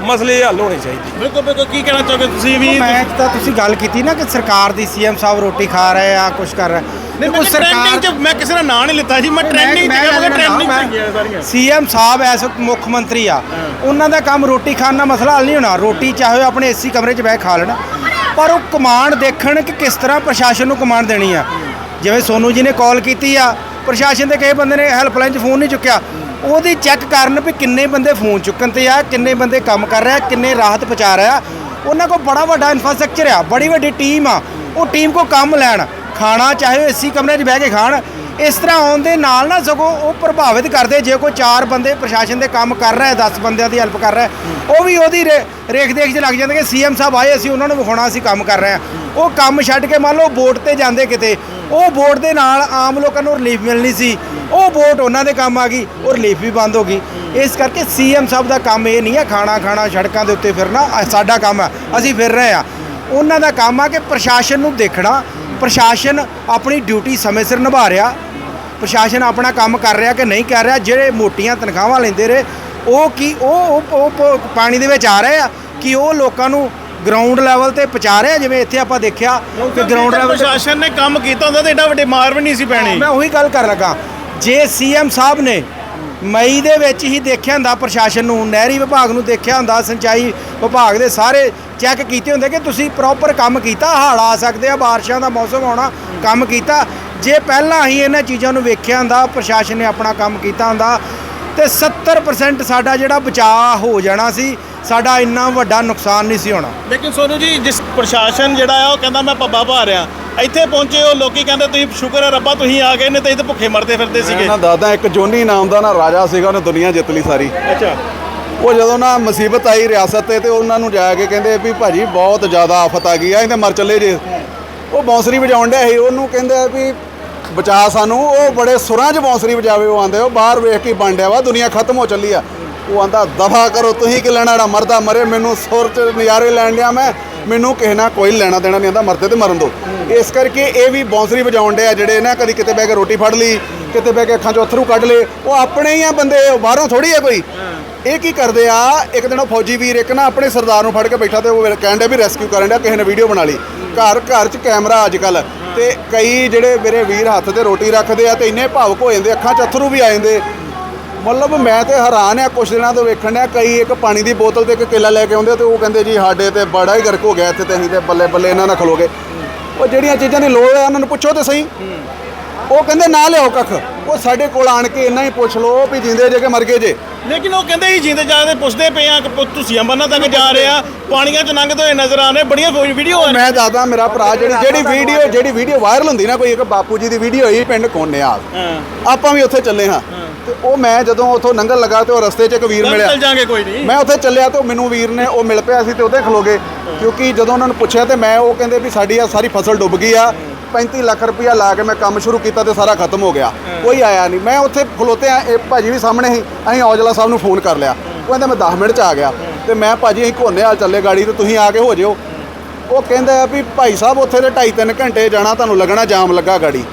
ਮਸਲੇ ਹੱਲ ਹੋਣੇ ਚਾਹੀਦੇ। ਬਿਲਕੁਲ ਬਿਲਕੁਲ ਕੀ ਕਹਿਣਾ ਚਾਹੋਗੇ ਤੁਸੀਂ ਵੀ? ਮੈਂ ਤਾਂ ਤੁਸੀਂ ਗੱਲ ਕੀਤੀ ਨਾ ਕਿ ਸਰਕਾਰ ਦੀ ਸੀਐਮ ਸਾਹਿਬ ਰੋਟੀ ਖਾ ਰਹੇ ਆ ਕੁਝ ਕਰ ਰਹੇ ਨਹੀਂ ਮੈਂ ਟ੍ਰੈਂਡਿੰਗ ਚ ਮੈਂ ਕਿਸੇ ਦਾ ਨਾਂ ਨਹੀਂ ਲਿੱਤਾ ਜੀ ਮੈਂ ਟ੍ਰੈਂਡਿੰਗ ਚ ਕਿਹਾ ਟ੍ਰੈਂਡਿੰਗ ਗਿਆ ਸਾਰੀਆਂ। ਸੀਐਮ ਸਾਹਿਬ ਐਸ ਵਕਤ ਮੁੱਖ ਮੰਤਰੀ ਆ ਉਹਨਾਂ ਦਾ ਕੰਮ ਰੋਟੀ ਖਾਣ ਦਾ ਮਸਲਾ ਹੱਲ ਨਹੀਂ ਹੋਣਾ। ਰੋਟੀ ਚਾਹੇ ਉਹ ਆਪਣੇ ਏਸੀ ਕਮਰੇ 'ਚ ਬਹਿ ਖਾ ਲੈਣ ਪਰ ਉਹ ਕਮਾਂਡ ਦੇਖਣ ਕਿ ਕਿਸ ਤਰ੍ਹਾਂ ਪ੍ਰਸ਼ਾਸਨ ਨੂੰ ਕਮਾਂਡ ਦੇਣੀ ਆ। ਜਿਵੇਂ ਸੋਨੂ ਜੀ ਨੇ ਕਾਲ ਕੀਤੀ ਆ ਪ੍ਰਸ਼ਾਸਨ ਦੇ ਕਿਸੇ ਬੰਦੇ ਨੇ ਹੈਲਪਲਾਈਨ 'ਚ ਫੋਨ ਨਹੀਂ ਚੁੱਕਿਆ। ਉਹਦੀ ਚੈੱਕ ਕਰਨ ਵੀ ਕਿੰਨੇ ਬੰਦੇ ਫੋਨ ਚੁੱਕਣ ਤੇ ਆ, ਕਿੰਨੇ ਬੰਦੇ ਕੰਮ ਕਰ ਰਿਹਾ ਕਿੰਨੇ ਰਾਹਤ ਪਹੁੰਚਾ ਰਿਹਾ ਉਹਨਾਂ ਕੋਲ ਬੜਾ ਵੱਡਾ ਇਨਫਰਾਸਟ੍ਰਕਚਰ ਆ, ਬੜੀ ਵੱਡੀ ਟੀਮ ਆ। ਉਹ ਟੀਮ ਕੋ ਕੰਮ ਲੈਣ, ਖਾਣਾ ਚਾਹੇ ਉਹ ਏਸੀ ਕਮਰੇ 'ਚ ਬਹਿ ਕੇ ਖਾਣ, ਇਸ ਤਰ੍ਹਾਂ ਆਉਣ ਦੇ ਨਾਲ ਨਾ ਸਗੋਂ ਉਹ ਪ੍ਰਭਾਵਿਤ ਕਰਦੇ, ਜੇ ਕੋਈ ਚਾਰ ਬੰਦੇ ਪ੍ਰਸ਼ਾਸਨ ਦੇ ਕੰਮ ਕਰ ਰਿਹਾ 10 ਬੰਦਿਆਂ ਦੀ ਹੈਲਪ ਕਰ ਰਿਹਾ, ਉਹ ਵੀ ਉਹਦੀ ਰੇ- ਰੇਖ ਦੇਖ 'ਚ ਲੱਗ ਜਾਂਦੇ ਕਿ ਸੀਐਮ ਸਾਹਿਬ ਆਏ, ਅਸੀਂ ਉਹਨਾਂ ਨੂੰ ਵਿਖਾਉਣਾ, ਅਸੀਂ ਕੰਮ ਕਰ ਰਹੇ ਹਾਂ ਉਹ ਕੰਮ ਛੱਡ ਕੇ ਮੰਨ ਲਓ ਵੋਟ ਤੇ ਜਾਂਦੇ ਕਿਤੇ ਉਹ ਵੋਟ ਦੇ ਨਾਲ ਆਮ ਲੋਕਾਂ ਨੂੰ ਰਿਲੀਫ ਮਿਲਣੀ ਸੀ। ਉਹ ਵੋਟ ਉਹਨਾਂ ਦੇ ਕੰਮ ਆ ਗਈ, ਉਹ ਰਿਲੀਫ ਵੀ ਬੰਦ ਹੋ ਗਈ। ਇਸ ਕਰਕੇ ਸੀਐਮ ਸਾਹਿਬ ਦਾ ਕੰਮ ਇਹ ਨਹੀਂ ਹੈ ਖਾਣਾ ਖਾਣਾ, ਸੜਕਾਂ ਦੇ ਉੱਤੇ ਫਿਰਨਾ ਸਾਡਾ ਕੰਮ ਹੈ, ਅਸੀਂ ਫਿਰ ਰਹੇ ਆ ਉਹਨਾਂ ਦਾ ਕੰਮ ਆ ਕਿ ਪ੍ਰਸ਼ਾਸਨ ਨੂੰ ਦੇਖਣਾ, ਪ੍ਰਸ਼ਾਸਨ ਆਪਣੀ ਡਿਊਟੀ ਸਮੇਂ ਸਿਰ ਨਿਭਾ ਰਿਹਾ। ਪ੍ਰਸ਼ਾਸਨ ਆਪਣਾ ਕੰਮ ਕਰ ਰਿਹਾ ਕਿ ਨਹੀਂ ਕਰ ਰਿਹਾ, ਜਿਹੜੇ ਮੋਟੀਆਂ ਤਨਖਾਹਾਂ ਲੈਂਦੇ ਰਹੇ, ਉਹ ਕੀ ਉਹ, ਉਹ- ਪਾਣੀ ਦੇ ਵਿੱਚ ਆ ਰਹੇ ਆ ਕਿ ਉਹ ਲੋਕਾਂ ਨੂੰ ਗਰਾਊਂਡ ਲੈਵਲ ਤੇ ਪਹੁੰਚਾ ਰਹੇ ਜਿਵੇਂ ਇੱਥੇ ਆਪਾਂ ਦੇਖਿਆ ਕਿ ਗਰਾਊਂਡ ਲੈਵਲ ਪ੍ਰਸ਼ਾਸਨ ਨੇ ਕੰਮ ਕੀਤਾ ਹੁੰਦਾ ਤਾਂ ਏਡਾ ਵੱਡੇ ਮਾਰ ਵੀ ਨਹੀਂ ਸੀ ਪੈਣੀ। ਮੈਂ ਉਹੀ ਗੱਲ ਕਰ ਲੱਗਾ। ਜੇ ਸੀਐਮ ਸਾਹਿਬ ਨੇ ਮਈ ਦੇ ਵਿੱਚ ਹੀ ਦੇਖਿਆ ਹੁੰਦਾ ਪ੍ਰਸ਼ਾਸਨ ਨੂੰ ਨਹਿਰੀ ਵਿਭਾਗ ਨੂੰ ਦੇਖਿਆ ਹੁੰਦਾ ਸਿੰਚਾਈ ਵਿਭਾਗ ਦੇ ਸਾਰੇ ਚੈੱਕ ਕੀਤੇ ਹੁੰਦੇ ਕਿ ਤੁਸੀਂ ਪ੍ਰੋਪਰ ਕੰਮ ਕੀਤਾ ਹੜ੍ਹ ਆ ਸਕਦੇ ਆ ਬਾਰਿਸ਼ਾਂ ਦਾ ਮੌਸਮ ਆਉਣਾ ਕੰਮ ਕੀਤਾ। ਜੇ ਪਹਿਲਾਂ ਹੀ ਇਹਨਾਂ ਚੀਜ਼ਾਂ ਨੂੰ ਵੇਖਿਆ ਹੁੰਦਾ ਪ੍ਰਸ਼ਾਸਨ ਨੇ ਆਪਣਾ ਕੰਮ ਕੀਤਾ ਹੁੰਦਾ ਤੇ 70% ਸਾਡਾ ਜਿਹੜਾ ਬਚਾਅ ਹੋ ਜਾਣਾ ਸੀ ਸਾਡਾ ਇੰਨਾ ਵੱਡਾ ਨੁਕਸਾਨ ਨਹੀਂ ਸੀ ਹੋਣਾ। ਲੇਕਿਨ ਸੋਨੂ ਜੀ ਜਿਸ ਪ੍ਰਸ਼ਾਸਨ ਜਿਹੜਾ ਆ ਉਹ ਕਹਿੰਦਾ ਮੈਂ ਪੱਬਾ ਭਾ ਰਿਹਾ। ਇੱਥੇ ਪਹੁੰਚੇ ਉਹ ਲੋਕੀ ਕਹਿੰਦੇ ਤੁਸੀਂ ਸ਼ੁਕਰ ਹੈ ਰੱਬਾ ਤੁਸੀਂ ਆ ਗਏ ਨੇ ਤੇ ਇਹ ਤਾਂ ਭੁੱਖੇ ਮਰਦੇ ਫਿਰਦੇ ਸੀਗੇ। ਨਾ ਦਾਦਾ ਇੱਕ ਜੋਨੀ ਨਾਮ ਦਾ ਨਾ ਰਾਜਾ ਸੀਗਾ ਉਹਨੇ ਦੁਨੀਆ ਜਿੱਤ ਲਈ ਸਾਰੀ। ਅੱਛਾ। ਉਹ ਜਦੋਂ ਨਾ ਮੁਸੀਬਤ ਆਈ ਰਿਆਸਤ ਤੇ ਤੇ ਉਹਨਾਂ ਨੂੰ ਜਾ ਕੇ ਕਹਿੰਦੇ ਵੀ ਭਾਜੀ ਬਹੁਤ ਜ਼ਿਆਦਾ ਆਫਤ ਆ ਗਈ ਆ ਇਹਦੇ ਮਰ ਚੱਲੇ ਜੇ। ਉਹ ਬੌਂਸਰੀ ਵਜਾਉਣ ਡਿਆ ਸੀ ਉਹਨੂੰ ਕਹਿੰਦੇ ਵੀ ਬਚਾ ਸਾਨੂੰ। ਉਹ ਬੜੇ ਸੁਰਾਂ 'ਚ ਬੌਂਸਰੀ ਵਜਾਵੇ ਉਹ ਆਂਦੇ ਉਹ ਬਾਹਰ ਵੇਖ ਕੇ ਹੀ ਬਣ ਡਿਆ ਵਾ ਦੁਨੀਆ ਖਤਮ ਹੋ ਚੱਲੀ ਆ। ਉਹ ਆਂਦਾ ਦਫਾ ਕਰੋ ਤੁਸੀਂ ਕੀ ਲੈਣਾ? ਜਿਹੜਾ ਮਰਦਾ ਮਰੇ ਮੈਨੂੰ ਸੁਰ 'ਚ ਨਜ਼ਾਰੇ ਲੈਣ ਡਿਆ ਮੈਂ। ਮੈਨੂੰ ਕਿਸੇ ਨਾਲ ਕੋਈ ਲੈਣਾ ਦੇਣਾ ਨਹੀਂ ਆਂਦਾ ਮਰਦੇ ਤੇ ਮਰਨ ਦੋ। ਇਸ ਕਰਕੇ ਇਹ ਵੀ ਬੌਂਸਰੀ ਵਜਾਉਣ ਡਿਆ ਜਿਹੜੇ ਨਾ ਕਦੀ ਕਿਤੇ ਬਹਿ ਕੇ ਰੋਟੀ ਫੜ ਲਈ ਕਿਤੇ ਬਹਿ ਕੇ ਅੱਖਾਂ 'ਚੋਂ ਅਥਰੂ ਕੱਢ ਲਏ। ਉਹ ਆਪਣੇ ਹੀ ਆ ਬੰਦੇ ਉਹ ਬਾਹਰੋਂ ਥੋੜੀ ਆ ਕੋਈ। ਇਹ ਕੀ ਕਰਦੇ ਆ ਇੱਕ ਦਿਨ ਉਹ ਫੌਜੀ ਵੀਰ ਇੱਕ ਨਾ ਆਪਣੇ ਸਰਦਾਰ ਨੂੰ ਫੜ ਕੇ ਬੈਠਾ ਤੇ ਉਹ ਕਹਿਣ ਡਿਆ ਵੀ ਰੈਸਕਿਊ ਕਰਨ ਡਿਆ ਕਿਸੇ ਨੇ ਵੀਡੀਓ ਬਣਾ ਲਈ। ਘਰ ਘਰ 'ਚ ਕੈਮਰਾ ਅੱਜ ਕੱਲ ਤੇ ਕਈ ਜਿਹੜੇ ਮੇਰੇ ਵੀਰ ਹੱਥ ਤੇ ਰੋਟੀ ਰੱਖਦੇ ਆ ਤੇ ਇੰਨੇ ਭਾਵੁਕ ਹੋ ਜਾਂਦੇ ਅੱਖਾਂ 'ਚ ਅਥਰੂ ਵੀ ਆ ਜਾਂਦੇ। ਮਤਲਬ ਮੈਂ ਤੇ ਹੈਰਾਨ ਆ ਕੁਛ ਦਿਨਾਂ ਤੋਂ ਵੇਖਣ ਡਿਆ ਕਈ ਇੱਕ ਪਾਣੀ ਦੀ ਬੋਤਲ ਤੇ ਇੱਕ ਕੇਲਾ ਲੈ ਕੇ ਆਉਂਦੇ ਤੇ ਉਹ ਕਹਿੰਦੇ ਜੀ ਸਾਡੇ ਤੇ ਬੜਾ ਹੀ ਗਰਕ ਹੋ ਗਿਆ ਇੱਥੇ ਤੇ ਅਸੀਂ ਤੇ ਬੱਲੇ ਬੱਲੇ ਇਹਨਾਂ ਨਾਲ ਖਲੋਗੇ ਉਹ ਜਿਹੜੀਆਂ ਚੀਜ਼ਾਂ ਦੀ ਲੋੜ ਹੈ ਉਹਨਾਂ ਨੂੰ ਪੁੱਛੋ ਤੇ ਸਹੀ। ਉਹ ਕਹਿੰਦੇ ਨਾ ਲਿਆਓ ਕੱਖ। ਉਹ ਸਾਡੇ ਕੋਲ ਆਣ ਕੇ ਇੰਨਾ ਹੀ ਪੁੱਛ ਲਓ ਵੀ ਜਿੰਦੇ ਜੇ ਕਿ ਮਰ ਗਏ ਜੇ। ਲੇਕਿਨ ਉਹ ਕਹਿੰਦੇ ਹੀ ਜਿੰਦੇ ਜਾਦੇ ਪੁੱਛਦੇ ਪਏ ਆ ਕਿ ਪੁੱਤ ਤੁਸੀਂ ਅੰਬਰਨਾ ਤੱਕ ਜਾ ਰਹੇ ਆ ਪਾਣੀਆਂ 'ਚ ਲੰਘਦੇ ਹੋਏ ਨਜ਼ਰ ਆ ਰਹੇ ਬੜੀਆਂ ਕੋਈ ਵੀਡੀਓ ਆ ਮੈਂ ਦੱਸਦਾ ਮੇਰਾ ਭਰਾ ਜਿਹੜੀ ਜਿਹੜੀ ਵੀਡੀਓ ਜਿਹੜੀ ਵੀਡੀਓ ਵਾਇਰਲ ਹੁੰਦੀ ਨਾ ਕੋਈ ਇੱਕ ਬਾਪੂ ਜੀ ਦੀ ਵੀਡੀਓ ਹੋਈ ਪਿੰਡ ਕੋਨੇਆਲ ਆਪਾਂ ਵੀ ਉੱਥੇ ਚੱਲੇ ਹਾਂ। ਤੇ ਉਹ ਮੈਂ ਜਦੋਂ ਉੱਥੋਂ ਲੰਘਣ ਲੱਗਾ ਤੇ ਉਹ ਰਸਤੇ 'ਚ ਇੱਕ ਵੀਰ ਮਿਲਿਆ। ਚੱਲ ਜਾਾਂਗੇ ਕੋਈ ਨਹੀਂ। ਮੈਂ ਉੱਥੇ ਚੱਲਿਆ ਤੇ ਉਹ ਮੈਨੂੰ ਵੀਰ ਨੇ ਉਹ ਮਿਲ ਪਿਆ ਸੀ ਤੇ ਉਹਦੇ ਖਲੋਗੇ ਕਿਉਂਕਿ ਜਦੋਂ ਉਹਨਾਂ ਨੂੰ ਪੁੱਛਿਆ ਤੇ ਮੈਂ ਉਹ ਕਹਿੰਦੇ ਵੀ ਸਾਡੀ ਆ ਸਾਰੀ ਫਸਲ ਡੁੱਬ ਗਈ ਆ 35 ਲੱਖ ਰੁਪਇਆ ਲਾ ਕੇ ਮੈਂ ਕੰਮ ਸ਼ੁਰੂ ਕੀਤਾ ਤੇ ਸਾਰਾ ਖਤਮ ਹੋ ਗਿਆ। ਕੋਈ ਆਇਆ ਨਹੀਂ। ਮੈਂ ਉੱਥੇ ਖਲੋਤੇ ਆ ਇਹ ਭਾਜੀ ਵੀ ਸਾਹਮਣੇ ਸੀ ਅਸੀਂ ਔਜਲਾ ਸਾਹਿਬ ਨੂੰ ਫੋਨ ਕਰ ਲਿਆ। ਉਹ ਕਹਿੰਦਾ ਮੈਂ 10 ਮਿੰਟ ਚ ਆ ਗਿਆ। ਤੇ ਮੈਂ ਭਾਜੀ ਅਸੀਂ ਘੋਨੇ ਹਾਲ ਚੱਲੇ ਗਾੜੀ ਤੇ ਤੁਸੀਂ ਆ ਕੇ ਹੋ ਜਿਓ। ਉਹ ਕਹਿੰਦਾ ਵੀ ਭਾਈ ਸਾਹਿਬ ਉੱਥੇ ਦੇ 2.5 3 ਘੰਟੇ ਜਾਣਾ ਤੁਹਾਨੂੰ ਲੱਗਣਾ ਜਾਮ ਲੱਗਾ ਗਾੜੀ।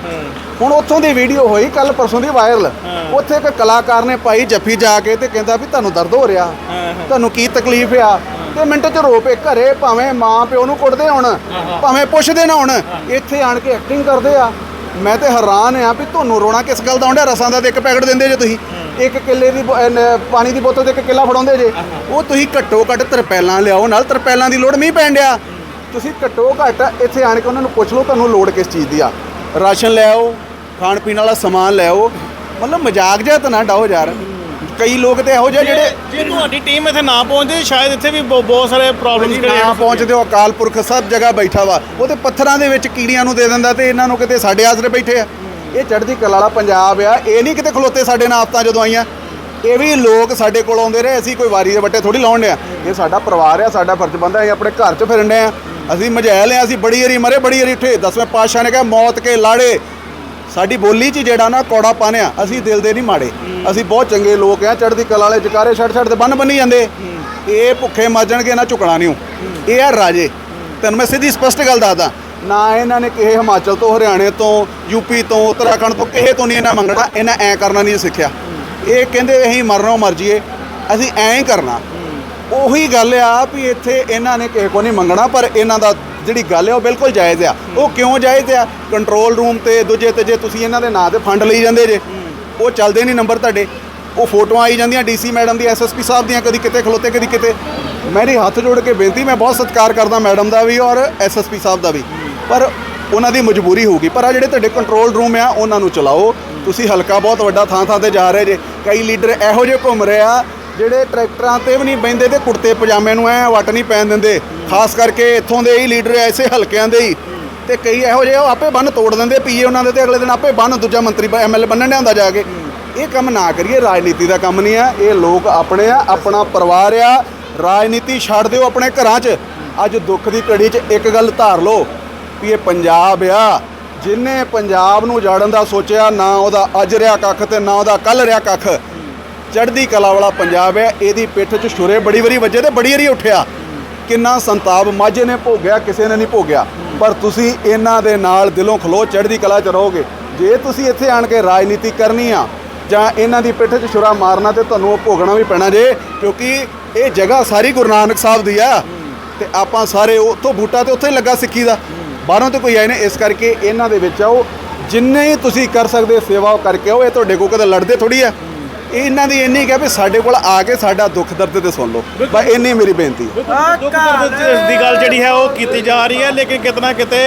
ਹੁਣ ਉੱਥੋਂ ਦੀ ਵੀਡੀਓ ਹੋਈ ਕੱਲ ਪਰਸੋਂ ਦੀ ਵਾਇਰਲ। ਉੱਥੇ ਇੱਕ ਕਲਾਕਾਰ ਨੇ ਪਾਈ ਜੱਫੀ ਜਾ ਕੇ ਤੇ ਕਹਿੰਦਾ ਵੀ ਤੁਹਾਨੂੰ ਦਰਦ ਹੋ ਰਿਹਾ। ਤੁਹਾਨੂੰ ਕੀ ਤਕਲੀਫ ਆ? ਤੇ ਮਿੰਟ ਚ ਰੋ ਪਏ ਘਰੇ ਭਾਵੇਂ ਮਾਂ ਪਿਓ ਨੂੰ ਕੁੱਟਦੇ ਹੋਣ ਭਾਵੇਂ ਪੁੱਛਦੇ ਨਾ ਹੋਣ ਇੱਥੇ ਆਣ ਕੇ ਐਕਟਿੰਗ ਕਰਦੇ ਆ। ਮੈਂ ਤੇ ਹੈਰਾਨ ਆ ਵੀ ਤੁਹਾਨੂੰ ਰੋਣਾ ਕਿਸ ਗੱਲ ਦਾ ਆਉਂਦਾ? ਰਸਾਂ ਦਾ ਤੇ ਇੱਕ ਪੈਕਟ ਦਿੰਦੇ ਜੇ ਤੁਸੀਂ। ਇੱਕ ਕਿੱਲੇ ਦੀ ਪਾਣੀ ਦੀ ਬੋਤਲ ਤੇ ਇੱਕ ਕਿੱਲਾ ਫੜਾਉਂਦੇ ਜੇ। ਉਹ ਤੁਸੀਂ ਘੱਟੋ ਘੱਟ ਤਰਪੈਲਾਂ ਲਿਆਓ ਨਾਲ ਤਰਪੈਲਾਂ ਦੀ ਲੋੜ ਮੀਂਹ ਪੈਣ ਡਿਆ। ਤੁਸੀਂ ਘੱਟੋ ਘੱਟ ਇੱਥੇ ਆਣ ਕੇ ਉਹਨਾਂ ਨੂੰ ਪੁੱਛ ਲਓ ਤੁਹਾਨੂੰ ਲੋੜ ਕਿਸ ਚੀਜ਼ ਦੀ ਆ। ਰਾਸ਼ਨ ਲੈ ਆਓ ਖਾਣ ਪੀਣ ਵਾਲਾ ਸਮਾਨ ਲੈ ਆਓ। ਮਤਲਬ ਮਜ਼ਾਕ ਜਿਹਾ ਤਾਂ ਨਾ ਡਾਓ ਯਾਰ। ਕਈ ਲੋਕ ਤੇ ਇਹੋ ਜਿਹੇ ਜਿਹੜੇ ਜੇ ਤੁਹਾਡੀ ਟੀਮ ਇੱਥੇ ਨਾ ਪਹੁੰਚਦੀ ਸ਼ਾਇਦ ਇੱਥੇ ਵੀ ਬਹੁ- ਬਹੁਤ ਸਾਰੇ ਪ੍ਰੋਬਲਮਸ ਨਾ ਪਹੁੰਚਦੇ ਉਹ ਅਕਾਲ ਪੁਰਖ ਸਭ ਜਗ੍ਹਾ ਬੈਠਾ ਵਾ। ਉਹ ਤੇ ਪੱਥਰਾਂ ਦੇ ਵਿੱਚ ਕੀੜੀਆਂ ਨੂੰ ਦੇ ਦਿੰਦਾ ਤੇ ਇਹਨਾਂ ਨੂੰ ਕਿਤੇ ਸਾਡੇ ਆਸਰੇ ਬੈਠੇ ਆ। ਇਹ ਚੜ੍ਹਦੀ ਕਲਾ ਵਾਲਾ ਪੰਜਾਬ ਆ। ਇਹ ਨਹੀਂ ਕਿਤੇ ਖਲੋਤੇ ਸਾਡੇ ਨਾਲ ਆਫਤਾਂ ਜਦੋਂ ਆਈਆਂ। ਇਹ ਵੀ ਲੋਕ ਸਾਡੇ ਕੋਲ ਆਉਂਦੇ ਰਹੇ। ਅਸੀਂ ਕੋਈ ਵਾਰੀ ਦੇ ਵੱਟੇ ਥੋੜੀ ਲਾਉਣ ਡਿਆ ਇਹ ਸਾਡਾ ਪਰਿਵਾਰ ਆ ਸਾਡਾ ਫਰਜ਼ ਬੰਦਾ ਅਸੀਂ ਆਪਣੇ ਘਰ 'ਚ ਫਿਰਨ ਆ। ਅਸੀਂ ਮਝੈਲ ਆ ਅਸੀਂ ਬੜੀ ਵਾਰੀ ਮਰੇ ਬੜੀ ਵਾਰੀ ਉੱਠੇ ਦਸਵੇਂ ਪਾਤਸ਼ਾਹ ਨੇ ਕਿਹਾ ਮੌਤ ਕੇ ਲਾੜੇ। ਸਾਡੀ ਬੋਲੀ 'ਚ ਜਿਹੜਾ ਨਾ ਕੌੜਾ ਪਾਣਿਆ ਅਸੀਂ ਦਿਲ ਦੇ ਨਹੀਂ ਮਾੜੇ। ਅਸੀਂ ਬਹੁਤ ਚੰਗੇ ਲੋਕ ਆ ਚੜ੍ਹਦੀ ਕਲਾ ਵਾਲੇ ਜਕਾਰੇ ਛੱਡ ਛੱਡ ਤੇ ਬੰਨ ਬੰਨੀ ਜਾਂਦੇ। ਇਹ ਭੁੱਖੇ ਮਰ ਜਾਣਗੇ ਨਾ ਝੁਕਣਾ ਨਹੀਂ ਇਹ ਆ ਰਾਜੇ। ਤੈਨੂੰ ਮੈਂ ਸਿੱਧੀ ਸਪਸ਼ਟ ਗੱਲ ਦੱਸਦਾ। ਨਾ ਇਹਨਾਂ ਨੇ ਕਿਸੇ ਹਿਮਾਚਲ ਤੋਂ ਹਰਿਆਣੇ ਤੋਂ ਯੂਪੀ ਤੋਂ ਉੱਤਰਾਖੰਡ ਤੋਂ ਕਿਸੇ ਤੋਂ ਨਹੀਂ ਇਹਨਾਂ ਮੰਗਣਾ। ਇਹਨਾਂ ਐ ਕਰਨਾ ਨਹੀਂ ਸਿੱਖਿਆ। ਇਹ ਕਹਿੰਦੇ ਅਸੀਂ ਮਰਨੋਂ ਮਰ ਜੀਏ ਅਸੀਂ ਐਂ ਹੀ ਕਰਨਾ। ਉਹੀ ਗੱਲ ਆ ਵੀ ਇੱਥੇ ਇਹਨਾਂ ਨੇ ਕਿਸੇ ਕੋ ਨਹੀਂ ਮੰਗਣਾ, ਪਰ ਇਹਨਾਂ ਦਾ ਜਿਹੜੀ ਗੱਲ ਹੈ ਉਹ ਬਿਲਕੁਲ ਜਾਇਜ਼ ਆ। ਉਹ ਕਿਉਂ ਜਾਇਜ਼ ਆ? ਕੰਟਰੋਲ ਰੂਮ ਤੇ ਦੂਜੇ ਤੇ ਜੇ ਤੁਸੀਂ ਇਹਨਾਂ ਦੇ ਨਾਂ ਤੇ ਫੰਡ ਲਈ ਜਾਂਦੇ ਜੇ, ਉਹ ਚੱਲਦੇ ਨਹੀਂ ਨੰਬਰ ਤੁਹਾਡੇ। ਉਹ ਫੋਟੋਆਂ ਆਈ ਜਾਂਦੀਆਂ ਡੀਸੀ ਮੈਡਮ ਦੀ ਐਸਐਸਪੀ ਸਾਹਿਬ ਦੀਆਂ, ਕਦੀ ਕਿਤੇ ਖਲੋਤੇ, ਕਦੀ ਕਿਤੇ। ਮੇਰੀ ਹੱਥ ਜੋੜ ਕੇ ਬੇਨਤੀ, ਮੈਂ ਬਹੁਤ ਸਤਿਕਾਰ ਕਰਦਾ ਮੈਡਮ ਦਾ ਵੀ ਔਰ ਐਸਐਸਪੀ ਸਾਹਿਬ ਦਾ ਵੀ। ਪਰ ਉਹਨਾਂ ਦੀ ਮਜਬੂਰੀ ਹੋਊਗੀ। ਪਰ ਆ ਜਿਹੜੇ ਤੁਹਾਡੇ ਕੰਟਰੋਲ ਰੂਮ ਆ, ਉਹਨਾਂ ਨੂੰ ਚਲਾਓ। ਤੁਸੀਂ ਹਲਕਾ ਬਹੁਤ ਵੱਡਾ ਥਾਂ ਥਾਂ ਤੇ ਜਾ ਰਹੇ ਜੇ। ਕਈ ਲੀਡਰ ਇਹੋ ਜਿਹੇ ਘੁੰਮ ਰਹੇ ਆ ਜਿਹੜੇ ਟਰੈਕਟਰਾਂ ਤੇ ਵੀ ਨਹੀਂ ਬੈੰਦੇ ਤੇ ਕੁੜਤੇ ਪਜਾਮੇ ਨੂੰ ਐ ਵੱਟ ਨਹੀਂ ਪੈਣ ਦਿੰਦੇ। ਖਾਸ ਕਰਕੇ ਇੱਥੋਂ ਦੇ ਹੀ ਲੀਡਰ ਐਸੇ ਹਲਕਿਆਂ ਦੇ ਹੀ। ਤੇ ਕਈ ਇਹੋ ਜਿਹੇ ਉਹ ਆਪੇ ਬੰਨ ਤੋੜ ਦਿੰਦੇ ਪੀਏ ਉਹਨਾਂ ਦੇ ਤੇ ਅਗਲੇ ਦਿਨ ਆਪੇ ਬੰਨ ਦੂਜਾ ਮੰਤਰੀ ਐਮਐਲਏ ਬੰਨਣ ਲਿਆਉਂਦਾ ਜਾ ਕੇ। ਇਹ ਕੰਮ ਨਾ ਕਰੀਏ, ਰਾਜਨੀਤੀ ਦਾ ਕੰਮ ਨਹੀਂ ਆ ਇਹ ਲੋਕ ਆਪਣੇ ਆ, ਆਪਣਾ ਪਰਿਵਾਰ ਆ। ਰਾਜਨੀਤੀ ਛੱਡ ਦਿਓ ਆਪਣੇ ਘਰਾਂ 'ਚ। ਅੱਜ ਦੁੱਖ ਦੀ ਘੜੀ 'ਚ ਇੱਕ ਗੱਲ ਧਾਰ ਲਓ ਵੀ ਇਹ ਪੰਜਾਬ ਆ। ਜਿਨੇ ਪੰਜਾਬ ਨੂੰ ਜਾੜਨ ਦਾ ਸੋਚਿਆ, ਨਾ ਉਹਦਾ ਅੱਜ ਰਿਆ ਕੱਖ ਤੇ ਨਾ ਉਹਦਾ ਕੱਲ ਰਿਆ ਕੱਖ। ਚੜ੍ਹਦੀ ਕਲਾ ਵਾਲਾ ਪੰਜਾਬ ਹੈ, ਇਹਦੀ ਪਿੱਠ 'ਚ ਛੁਰੇ ਬੜੀ ਵਾਰੀ ਵੱਜੇ ਤੇ ਬੜੀ ਵਾਰੀ ਉੱਠਿਆ। ਕਿੰਨਾ ਸੰਤਾਪ, ਮਾਝੇ ਨੇ ਭੋਗਿਆ, ਕਿਸੇ ਨੇ ਨਹੀਂ ਭੋਗਿਆ। ਪਰ ਤੁਸੀਂ ਇਹਨਾਂ ਦੇ ਨਾਲ ਦਿਲੋਂ ਖਲੋ, ਚੜ੍ਹਦੀ ਕਲਾ 'ਚ ਰਹੋਗੇ। ਜੇ ਤੁਸੀਂ ਇੱਥੇ ਆਣ ਕੇ ਰਾਜਨੀਤੀ ਕਰਨੀ ਆ, ਜਾਂ ਇਹਨਾਂ ਦੀ ਪਿੱਠ 'ਚ ਛੁਰਾ ਮਾਰਨਾ ਤੇ ਤੁਹਾਨੂੰ ਉਹ ਭੋਗਣਾ ਵੀ ਪੈਣਾ ਜੇ, ਕਿਉਂਕਿ ਇਹ ਜਗ੍ਹਾ ਸਾਰੀ ਗੁਰੂ ਨਾਨਕ ਸਾਹਿਬ ਦੀ ਆ। ਤੇ ਆਪਾਂ ਸਾਰੇ ਉੱਥੋਂ ਬੂਟਾ ਤੇ ਉੱਥੇ ਹੀ ਲੱਗਾ ਸਿੱਖੀ ਦਾ। ਬਾਹਰੋਂ ਤੇ ਕੋਈ ਆਏ ਨੇ ਇਸ ਕਰਕੇ ਇਹਨਾਂ ਦੇ ਵਿੱਚ ਆਓ। ਜਿੰਨੇ ਹੀ ਤੁਸੀਂ ਕਰ ਸਕਦੇ, ਸੇਵਾ ਕਰਕੇ ਆਓ। ਇਹ ਤੁਹਾਡੇ ਕੋਲ ਕਦੇ ਲੜਦੇ ਥੋੜੀ ਆ। ਇਹਨਾਂ ਦੀ ਇੰਨੀ ਕਿ ਵੀ ਸਾਡੇ ਕੋਲ ਆ ਕੇ ਸਾਡਾ ਦੁੱਖ ਦਰਦ ਤੇ ਸੁਣ ਲਓ ਬਸ ਇੰਨੀ ਮੇਰੀ ਬੇਨਤੀ ਹੈ ਦੀ ਗੱਲ ਜਿਹੜੀ ਹੈ ਉਹ ਕੀਤੀ ਜਾ ਰਹੀ ਹੈ ਲੇਕਿਨ ਕਿਤਨਾ ਕਿਤੇ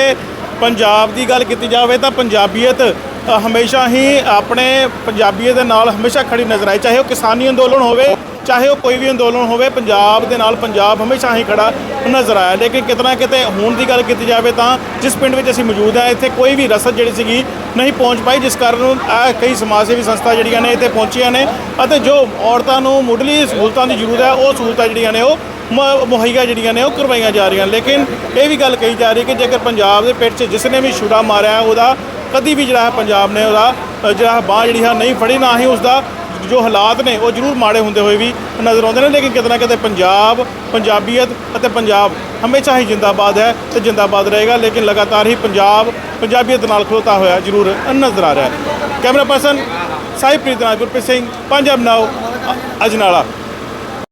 ਪੰਜਾਬ ਦੀ ਗੱਲ ਕੀਤੀ ਜਾਵੇ ਤਾਂ ਪੰਜਾਬੀਅਤ ਅ, ਹਮੇਸ਼ਾ ਹੀ ਆਪਣੇ ਪੰਜਾਬੀਅਤ ਦੇ ਨਾਲ ਹਮੇਸ਼ਾ ਖੜੀ ਨਜ਼ਰ ਆਈ ਚਾਹੇ ਉਹ ਕਿਸਾਨੀ ਅੰਦੋਲਨ ਹੋਵੇ ਚਾਹੇ ਉਹ ਕੋਈ ਵੀ ਅੰਦੋਲਨ ਹੋਵੇ ਪੰਜਾਬ ਦੇ ਨਾਲ ਪੰਜਾਬ ਹਮੇਸ਼ਾ ਹੀ ਖੜਾ ਨਜ਼ਰ ਆਇਆ ਲੇਕਿਨ ਕਿਤਨਾ ਕਿਤੇ ਹੁਣ ਦੀ ਗੱਲ ਕੀਤੀ ਜਾਵੇ ਤਾਂ ਜਿਸ ਪਿੰਡ ਵਿੱਚ ਅਸੀਂ ਮੌਜੂਦ ਹਾਂ ਇੱਥੇ ਕੋਈ ਵੀ ਰਸਦ ਜਿਹੜੀ ਸੀਗੀ ਨਹੀਂ ਪਹੁੰਚ ਪਾਈ, ਜਿਸ ਕਾਰਨ ਇਹ ਕਈ ਸਮਾਜ ਸੇਵੀ ਸੰਸਥਾ ਜਿਹੜੀਆਂ ਨੇ ਇੱਥੇ ਪਹੁੰਚੀਆਂ ਨੇ ਅਤੇ ਜੋ ਔਰਤਾਂ ਨੂੰ ਮੁੱਢਲੀ ਸਹੂਲਤਾਂ ਦੀ ਜ਼ਰੂਰਤ ਹੈ, ਉਹ ਸਹੂਲਤਾਂ ਜਿਹੜੀਆਂ ਨੇ ਉਹ ਮ- ਮੁਹੱਈਆ ਜਿਹੜੀਆਂ ਨੇ ਉਹ ਕਰਵਾਈਆਂ ਜਾ ਰਹੀਆਂ ਲੇਕਿਨ ਇਹ ਵੀ ਗੱਲ ਕਹੀ ਜਾ ਰਹੀ ਕਿ ਜੇਕਰ ਪੰਜਾਬ ਦੇ ਪਿੱਟ 'ਚ ਜਿਸ ਨੇ ਵੀ ਛੁਰਾ ਮਾਰਿਆ, ਉਹਦਾ ਕਦੀ ਵੀ ਜਿਹੜਾ ਹੈ ਪੰਜਾਬ ਨੇ ਉਹਦਾ ਜਿਹੜਾ ਬਾਹ ਜਿਹੜੀ ਹੈ ਨਹੀਂ ਫੜੀ, ਨਾ ਹੀ ਉਸਦਾ ਜੋ ਹਾਲਾਤ ਨੇ, ਉਹ ਜ਼ਰੂਰ ਮਾੜੇ ਹੁੰਦੇ ਹੋਏ ਵੀ ਨਜ਼ਰ ਆਉਂਦੇ ਨੇ, ਲੇਕਿਨ ਕਿਤੇ ਨਾ ਕਿਤੇ ਪੰਜਾਬ, ਪੰਜਾਬੀਅਤ ਅਤੇ ਪੰਜਾਬ ਹਮੇਸ਼ਾ ਹੀ ਜਿੰਦਾਬਾਦ ਹੈ ਤੇ ਜਿੰਦਾਬਾਦ ਰਹੇਗਾ, ਲੇਕਿਨ ਲਗਾਤਾਰ ਹੀ ਪੰਜਾਬ, ਪੰਜਾਬੀਅਤ ਨਾਲ ਖਲੋਤਾ ਹੋਇਆ ਜ਼ਰੂਰ ਨਜ਼ਰ ਆ ਰਿਹਾ ਹੈ। ਕੈਮਰਾ ਪਰਸਨ ਸਾਹਿਬਪ੍ਰੀਤ ਨਾਲ ਗੁਰਪ੍ਰੀਤ ਸਿੰਘ, ਪੰਜਾਬ ਨਾਓ, ਅ- ਅਜਨਾਲਾ।